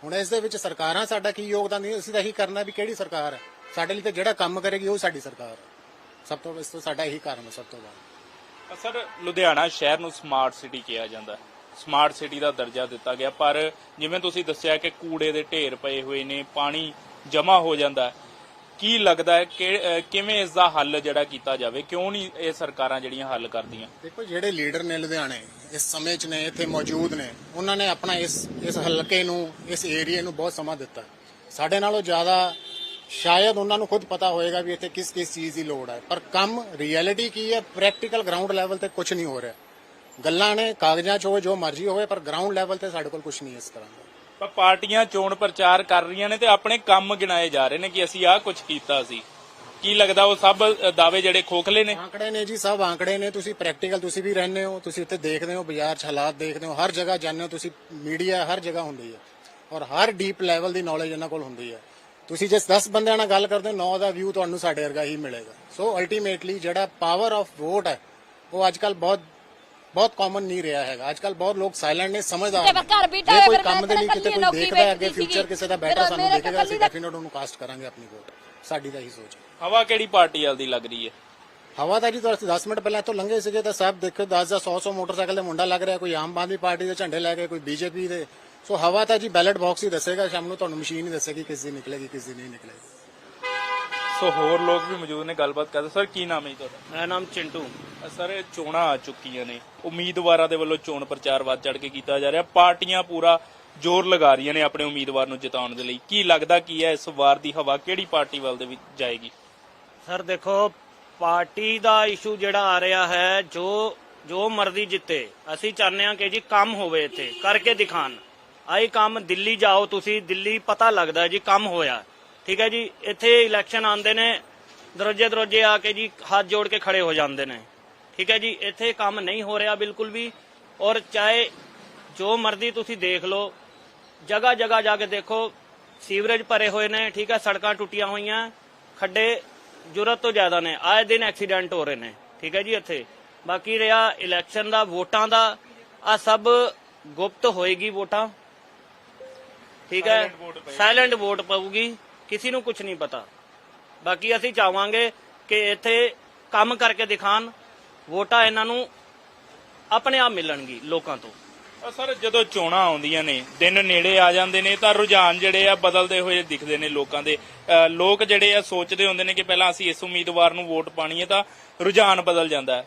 ਹੁਣ ਇਸ ਦੇ ਵਿੱਚ ਸਰਕਾਰਾਂ ਸਾਡਾ ਕੀ ਯੋਗਦਾਨ ਨਹੀਂ ਅਸੀਂ ਤਾਂ ਇਹੀ ਕਰਨਾ ਵੀ ਕਿਹੜੀ ਸਰਕਾਰ ਹੈ? ਸਾਡੇ ਲਈ ਤਾਂ ਜਿਹੜਾ ਕੰਮ ਕਰੇਗੀ, ਉਹ ਸਾਡੀ ਸਰਕਾਰ ਹੈ। ਸਭ ਤੋਂ ਇਸ ਤੋਂ ਸਾਡਾ ਇਹੀ ਕਾਰਨ ਹੈ, ਸਭ ਤੋਂ ਵੱਧ। ਸਰ ਲੁਧਿਆਣਾ ਸ਼ਹਿਰ ਨੂੰ ਸਮਾਰਟ ਸਿਟੀ ਕਿਹਾ ਜਾਂਦਾ ਹੈ। ਸਮਾਰਟ ਸਿਟੀ ਦਾ ਦਰਜਾ ਦਿੱਤਾ ਗਿਆ। ਪਰ ਜਿਵੇਂ ਤੁਸੀਂ ਦੱਸਿਆ ਕਿ ਕੂੜੇ ਦੇ ਢੇਰ ਪਏ ਹੋਏ ਨੇ, ਪਾਣੀ ਜਮ੍ਹਾਂ ਹੋ ਜਾਂਦਾ ਕੀ ਲੱਗਦਾ ਹੈ ਕਿ ਕਿਵੇਂ ਇਸ ਦਾ ਹੱਲ ਜਿਹੜਾ ਕੀਤਾ ਜਾਵੇ? ਕਿਉਂ ਨਹੀਂ ਇਹ ਸਰਕਾਰਾਂ ਜਿਹੜੀਆਂ ਹੱਲ ਕਰਦੀਆਂ? ਦੇਖੋ, ਜਿਹੜੇ ਲੀਡਰ ਨੇ ਲੁਧਿਆਣੇ, ਇਸ ਸਮੇਂ 'ਚ ਨੇ, ਇੱਥੇ ਮੌਜੂਦ ਨੇ, ਉਹਨਾਂ ਨੇ ਆਪਣਾ ਇਸ ਇਸ ਹਲਕੇ ਨੂੰ, ਇਸ ਏਰੀਏ ਨੂੰ ਬਹੁਤ ਸਮਾਂ ਦਿੱਤਾ। ਸਾਡੇ ਨਾਲੋਂ ਜ਼ਿਆਦਾ ਸ਼ਾਇਦ ਉਹਨਾਂ ਨੂੰ ਖੁਦ ਪਤਾ ਹੋਏਗਾ ਵੀ ਇੱਥੇ ਕਿਸ ਕਿਸ ਚੀਜ਼ ਦੀ ਲੋੜ ਹੈ। ਪਰ ਕੰਮ ਰਿਐਲਿਟੀ ਕੀ ਹੈ? ਪ੍ਰੈਕਟੀਕਲ ਗਰਾਊਂਡ ਲੈਵਲ ਤੇ ਕੁਝ ਨਹੀਂ ਹੋ ਰਿਹਾ। ਗੱਲਾਂ ਨੇ ਕਾਗਜ਼ਾਂ 'ਚ ਹੋਵੇ ਜੋ ਮਰਜ਼ੀ ਹੋਵੇ ਪਰ ਗਰਾਊਂਡ ਲੈਵਲ ਤੇ ਸਾਡੇ ਕੋਲ ਕੁਝ ਨਹੀਂ ਇਸ ਤਰ੍ਹਾਂ ਦਾ। ਪਰ ਪਾਰਟੀਆਂ ਚੋਣ ਪ੍ਰਚਾਰ ਕਰ ਰਹੀਆਂ ਨੇ ਤੇ ਆਪਣੇ ਕੰਮ ਗਿਣਾਏ ਜਾ ਰਹੇ ਨੇ ਕਿ ਅਸੀਂ ਆਹ ਕੁਝ ਕੀਤਾ ਸੀ। ਕੀ ਲੱਗਦਾ ਉਹ ਸਭ ਦਾਅਵੇ ਜਿਹੜੇ ਖੋਖਲੇ ਨੇ? ਆંકੜੇ ਨੇ ਜੀ ਸਭ ਆંકੜੇ ਨੇ। ਤੁਸੀਂ ਪ੍ਰੈਕਟੀਕਲ ਤੁਸੀਂ ਵੀ ਰਹਿੰਦੇ ਹੋ ਤੁਸੀਂ ਉੱਥੇ ਦੇਖਦੇ ਹੋ ਬਾਜ਼ਾਰ 'ਚ ਹਾਲਾਤ ਦੇਖਦੇ ਹੋ ਹਰ ਜਗ੍ਹਾ ਜਾਂਦੇ ਹੋ ਤੁਸੀਂ ਮੀਡੀਆ ਹਰ ਜਗ੍ਹਾ ਹੁੰਦੀ ਹੈ। ਔਰ ਹਰ ਡੀਪ ਲੈਵਲ ਦੀ ਨੌਲੇਜ ਇਹਨਾਂ ਕੋਲ ਹੁੰਦੀ ਹੈ। ਤੁਸੀਂ ਜੇ 10 ਬੰਦਿਆਂ ਨਾਲ ਗੱਲ ਕਰਦੇ ਹੋ 9 ਦਾ ਵਿਊ ਤੁਹਾਨੂੰ ਸਾਡੇ ਵਰਗਾ ਹੀ ਮਿਲੇਗਾ। ਸੋ ਅਲਟੀਮੇਟਲੀ ਜਿਹੜਾ ਪਾਵਰ ਆਫ ਵੋਟ ਹੈ ਉਹ ਅੱਜਕੱਲ ਬਹੁਤ ਬਹੁਤ ਕਾਮਨ ਨਹੀਂ ਰਿਹਾ ਹੈਗਾ। ਅੱਜਕੱਲ ਬਹੁਤ ਲੋਕ ਸਾਇਲੈਂਟ ਨੇ ਸਮਝਦਾਰ ਤੇ ਘਰ ਹੋਇਆ ਕੋਈ ਕੰਮ ਦੇ ਲਈ ਤਾਂ ਕਿਤੇ ਕੱਲੀ ਕੋਈ ਦੇਖਦਾ ਹੈ ਅੱਗੇ ਫਿਊਚਰ। ਕਿਸੇ ਦਾ ਬੈਟਰ ਸਾਨੂੰ ਦੇਖੇਗਾ ਅਸੀਂ ਕੱਲੀ ਦਾ- ਡੈਫੀਨੇਟ ਉਹਨੂੰ ਕਾਸਟ ਕਰਾਂਗੇ ਆਪਣੀ ਵੋਟ ਸਾਡੀ ਤਾਂ ਇਹੀ ਸੋਚ ਹੈ। ਹਵਾ ਕਿਹੜੀ ਪਾਰਟੀ ਵੱਲ ਦੀ ਲੱਗ ਰਹੀ ਹੈ? ਹਵਾ ਤਾਂ ਜੀ ਤੁਸੀਂ 10 ਮਿੰਟ ਪਹਿਲਾਂ ਇੱਥੋਂ ਲੰਘੇ ਸੀਗੇ ਤਾਂ ਸਭ ਦੇਖੋ 10 ਦਾ 100 100 ਮੋਟਰਸਾਈਕਲ ਦੇ ਮੁੰਡਾ ਲੱਗ ਰਿਹਾ ਕੋਈ ਆਮ ਆਦਮੀ ਪਾਰਟੀ ਦੇ ਝੰਡੇ ਲੈ ਕੇ ਕੋਈ ਬੀਜੇਪੀ ਦੇ। ਸੋ ਹਵਾ ਤਾਂ ਜੀ ਬੈਲਟ ਬਾਕਸ ਹੀ ਦੱਸੇਗਾ ਸ਼ਾਮ ਨੂੰ ਤੁਹਾਨੂੰ ਮਸ਼ੀਨ ਹੀ ਦੱਸੇਗੀ ਕਿਸ ਦੀ ਨਿਕਲੇਗੀ ਕਿਸ ਦੀ ਨਹੀਂ ਨਿਕਲੇਗੀ। ਸੋ ਹੋਰ ਲੋਕ ਵੀ ਮੌਜੂਦ ਨੇ ਗੱਲਬਾਤ ਕਰਦੇ। ਸਰ ਕੀ ਨਾਮ ਹੈ ਜੀ ਤੁਹਾਡਾ? ਮੇਰਾ ਨਾਮ ਚਿੰਟੂ। ਸਰ ਇਹ ਚੋਣਾਂ ਆ ਚੁੱਕੀਆਂ ਨੇ। ਉਮੀਦਵਾਰਾਂ ਦੇ ਵੱਲੋਂ ਚੋਣ ਪ੍ਰਚਾਰ ਵੱਧ ਚੜ ਕੇ ਕੀਤਾ ਜਾ ਰਿਹਾ। ਪਾਰਟੀਆਂ ਪੂਰਾ ਜ਼ੋਰ ਲਗਾ ਰਹੀਆਂ ਨੇ ਆਪਣੇ ਉਮੀਦਵਾਰ ਨੂੰ ਜਿਤਾਉਣ ਦੇ ਲਈ। ਕੀ ਲੱਗਦਾ ਕੀ ਹੈ ਇਸ ਵਾਰ ਦੀ ਹਵਾ ਕਿਹੜੀ ਪਾਰਟੀ ਵੱਲ ਦੇ ਵਿੱਚ ਜਾਏਗੀ? ਸਰ ਦੇਖੋ ਪਾਰਟੀ ਦਾ ਇਸ਼ੂ ਜਿਹੜਾ ਆ ਰਿਹਾ ਹੈ ਜੋ ਜੋ ਮਰਜ਼ੀ ਜਿੱਤੇ ਅਸੀਂ ਚਾਹੁੰਦੇ ਹਾਂ ਕਿ ਜੀ ਕੰਮ ਹੋਵੇ ਇੱਥੇ ਕਰਕੇ ਦਿਖਾਣ। ਆਈ ਕੰਮ ਦਿੱਲੀ ਜਾਓ ਤੁਸੀਂ ਦਿੱਲੀ ਪਤਾ ਲੱਗਦਾ ਜੀ ਕੰਮ ਹੋਇਆ। ਠੀਕ ਹੈ ਜੀ ਇੱਥੇ ਇਲੈਕਸ਼ਨ ਆਉਂਦੇ ਨੇ ਦਰੋਜੇ ਦਰੋਜੇ ਆ ਕੇ ਜੀ ਹੱਥ ਜੋੜ ਕੇ ਖੜੇ ਹੋ ਜਾਂਦੇ ਨੇ। ਠੀਕ ਹੈ ਜੀ ਇੱਥੇ ਕੰਮ ਨਹੀਂ ਹੋ ਰਿਹਾ ਬਿਲਕੁਲ ਵੀ ਔਰ ਚਾਹੇ ਜੋ ਮਰਜ਼ੀ ਤੁਸੀਂ ਦੇਖ ਲਓ ਜਗ੍ਹਾ ਜਗ੍ਹਾ ਜਾ ਕੇ ਦੇਖੋ ਸੀਵਰੇਜ ਭਰੇ ਹੋਏ ਨੇ ਠੀਕ ਹੈ ਸੜਕਾਂ ਟੁੱਟੀਆਂ ਹੋਈਆਂ ਖੱਡੇ ਜ਼ਰੂਰਤ ਤੋਂ ਜ਼ਿਆਦਾ ਨੇ ਆਏ ਦਿਨ ਐਕਸੀਡੈਂਟ ਹੋ ਰਹੇ ਨੇ ਠੀਕ ਹੈ ਜੀ ਇੱਥੇ। ਬਾਕੀ ਰਿਹਾ ਇਲੈਕਸ਼ਨ ਦਾ ਵੋਟਾਂ ਦਾ ਆ ਸਭ ਗੁਪਤ ਹੋਏਗੀ ਵੋਟਾਂ। ਠੀਕ ਹੈ ਸਾਇਲੈਂਟ ਵੋਟ ਪਊਗੀ। ਕਿਸੇ ਨੂੰ ਕੁਝ ਨਹੀਂ ਪਤਾ। ਬਾਕੀ ਅਸੀਂ ਚਾਹਾਂਗੇ ਕਿ ਇੱਥੇ ਕੰਮ ਕਰਕੇ ਦਿਖਾਣ, ਵੋਟਾਂ ਇਹਨਾਂ ਨੂੰ ਆਪਣੇ ਆਪ ਮਿਲਣਗੀ ਲੋਕਾਂ ਤੋਂ। ਸਰ, ਜਦੋਂ ਚੋਣਾਂ ਆਉਂਦੀਆਂ ਨੇ, ਦਿਨ ਨੇੜੇ ਆ ਜਾਂਦੇ ਨੇ, ਤਾਂ ਰੁਝਾਨ ਜਿਹੜੇ ਆ ਬਦਲਦੇ ਹੋਏ ਦਿਖਦੇ ਨੇ ਲੋਕਾਂ ਦੇ। ਲੋਕ ਜਿਹੜੇ ਆ ਸੋਚਦੇ ਹੁੰਦੇ ਨੇ ਕਿ ਪਹਿਲਾਂ ਅਸੀਂ ਇਸ ਉਮੀਦਵਾਰ ਨੂੰ ਵੋਟ ਪਾਣੀ ਹੈ, ਤਾਂ ਰੁਝਾਨ ਬਦਲ ਜਾਂਦਾ ਹੈ।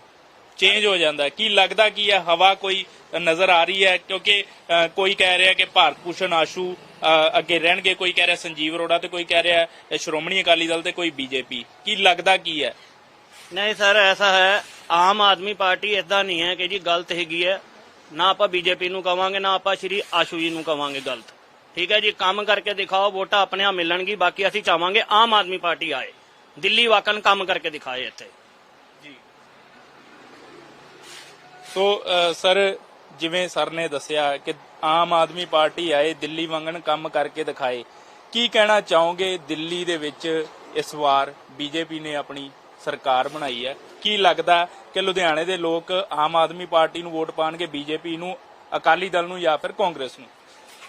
ਚੇਂਜ ਹੋ ਜਾਂਦਾ ਹੈ। ਕੀ ਲੱਗਦਾ ਕੀ ਹੈ? ਹਵਾ ਕੋਈ ਨਜ਼ਰ ਆ ਰਹੀ ਹੈ? ਕਿਉਂਕਿ ਕੋਈ ਕਹਿ ਰਿਹਾ ਕਿ ਭਾਰਤ ਭੂਸ਼ਣ ਆਸ਼ੂ ਅੱਗੇ ਰਹਿਣਗੇ। ਕੋਈ ਕਹਿ ਰਿਹਾ ਸੰਜੀਵ ਅਰੋੜਾ ਤੇ ਕੋਈ ਕਹਿ ਰਿਹਾ ਸ਼੍ਰੋਮਣੀ ਅਕਾਲੀ ਦਲ ਤੇ ਕੋਈ ਬੀਜੇਪੀ। ਕੀ ਲੱਗਦਾ ਕੀ ਹੈ? ਨਹੀਂ ਸਰ, ਐਸਾ ਹੈ, ਆਮ ਆਦਮੀ ਪਾਰਟੀ ਇਦਾਂ ਨਹੀਂ ਹੈ ਕਿ ਜੀ ਗਲਤ ਹੈਗੀ ਹੈ। ਨਾ ਆਪਾਂ ਬੀਜੇਪੀ ਨੂੰ ਕਵਾਂਗੇ, ਨਾ ਆਪਾਂ ਸ਼੍ਰੀ ਆਸ਼ੂ ਜੀ ਨੂੰ ਕਵਾਂਗੇ ਗਲਤ। ਠੀਕ ਹੈ ਜੀ? ਕੰਮ ਕਰਕੇ ਦਿਖਾਓ, ਵੋਟਾਂ ਆਪਣੇ ਆਪ ਮਿਲਣਗੀ। ਬਾਕੀ ਅਸੀਂ ਚਾਹਾਂਗੇ ਆਮ ਆਦਮੀ ਪਾਰਟੀ ਆਏ। ਦਿੱਲੀ ਵਾਕਨ ਕੰਮ ਕਰਕੇ ਦਿਖਾਏ ਇੱਥੇ। ਸੋ ਸਰ, ਜਿਵੇਂ ਸਰ ਨੇ ਦੱਸਿਆ ਕਿ ਆਮ ਆਦਮੀ ਪਾਰਟੀ ਆਏ, ਦਿੱਲੀ ਵਾਂਗਣ ਕੰਮ ਕਰਕੇ ਦਿਖਾਏ। ਕੀ ਕਹਿਣਾ ਚਾਹੋਗੇ ਦਿੱਲੀ ਦੇ ਵਿੱਚ ਇਸ ਵਾਰ ਬੀਜੇਪੀ ਨੇ ਆਪਣੀ ਸਰਕਾਰ ਬਣਾਈ ਹੈ? ਕੀ ਲੱਗਦਾ ਕਿ ਲੁਧਿਆਣੇ ਦੇ ਲੋਕ ਆਮ ਆਦਮੀ ਪਾਰਟੀ ਨੂੰ ਵੋਟ ਪਾਣਗੇ, ਬੀਜੇਪੀ ਨੂੰ, ਅਕਾਲੀ ਦਲ ਨੂੰ ਜਾਂ ਫਿਰ ਕਾਂਗਰਸ ਨੂੰ?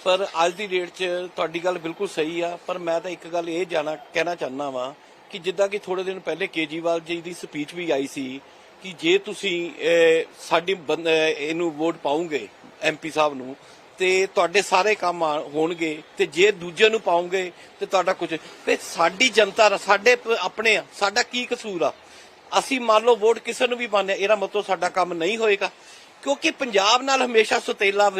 ਪਰ ਅੱਜ ਦੀ ਡੇਟ 'ਚ ਤੁਹਾਡੀ ਗੱਲ ਬਿਲਕੁਲ ਸਹੀ ਆ, ਪਰ ਮੈਂ ਤਾਂ ਇੱਕ ਗੱਲ ਇਹ ਜਾਣਾ, ਕਹਿਣਾ ਚਾਹੁੰਦਾ ਵਾਂ ਕਿ ਜਿੱਦਾਂ ਕਿ ਥੋੜੇ ਦਿਨ ਪਹਿਲੇ ਕੇਜੀਵਾਲ ਜੀ ਦੀ ਸਪੀਚ ਵੀ ਆਈ ਸੀ ਕਿ ਜੇ ਤੁਸੀਂ ਅਹ, ਸਾਡੀ ਬੰਦ- ਅਹ, ਇਹਨੂੰ ਵੋਟ ਪਾਉਂਗੇ ਐਮਪੀ ਸਾਹਿਬ ਨੂੰ ਤੇ ਤੁਹਾਡੇ ਸਾਰੇ ਕੰਮ ਹੋਣਗੇ ਤੇ ਜੇ ਦੂਜੇ ਨੂੰ ਪਾਉਂਗੇ ਤੇ ਤੁਹਾਡਾ ਕੁਝ ਤੇ ਸਾਡੀ ਜਨਤਾ ਸਾਡੇ ਆਪਣੇ ਆ ਸਾਡਾ ਕੀ ਕਸੂਰ ਆ? ਅਸੀਂ ਮੰਨ ਲਓ ਵੋਟ ਕਿਸੇ ਨੂੰ ਵੀ ਪਾਉਂਦੇ ਹਾਂ ਇਹਦਾ ਮਤਲਬ ਸਾਡਾ ਕੰਮ ਨਹੀਂ ਹੋਏਗਾ ਕਿਉਂਕਿ ਪੰਜਾਬ ਨਾਲ ਹਮੇਸ਼ਾ ਸੁਤੇਲਾ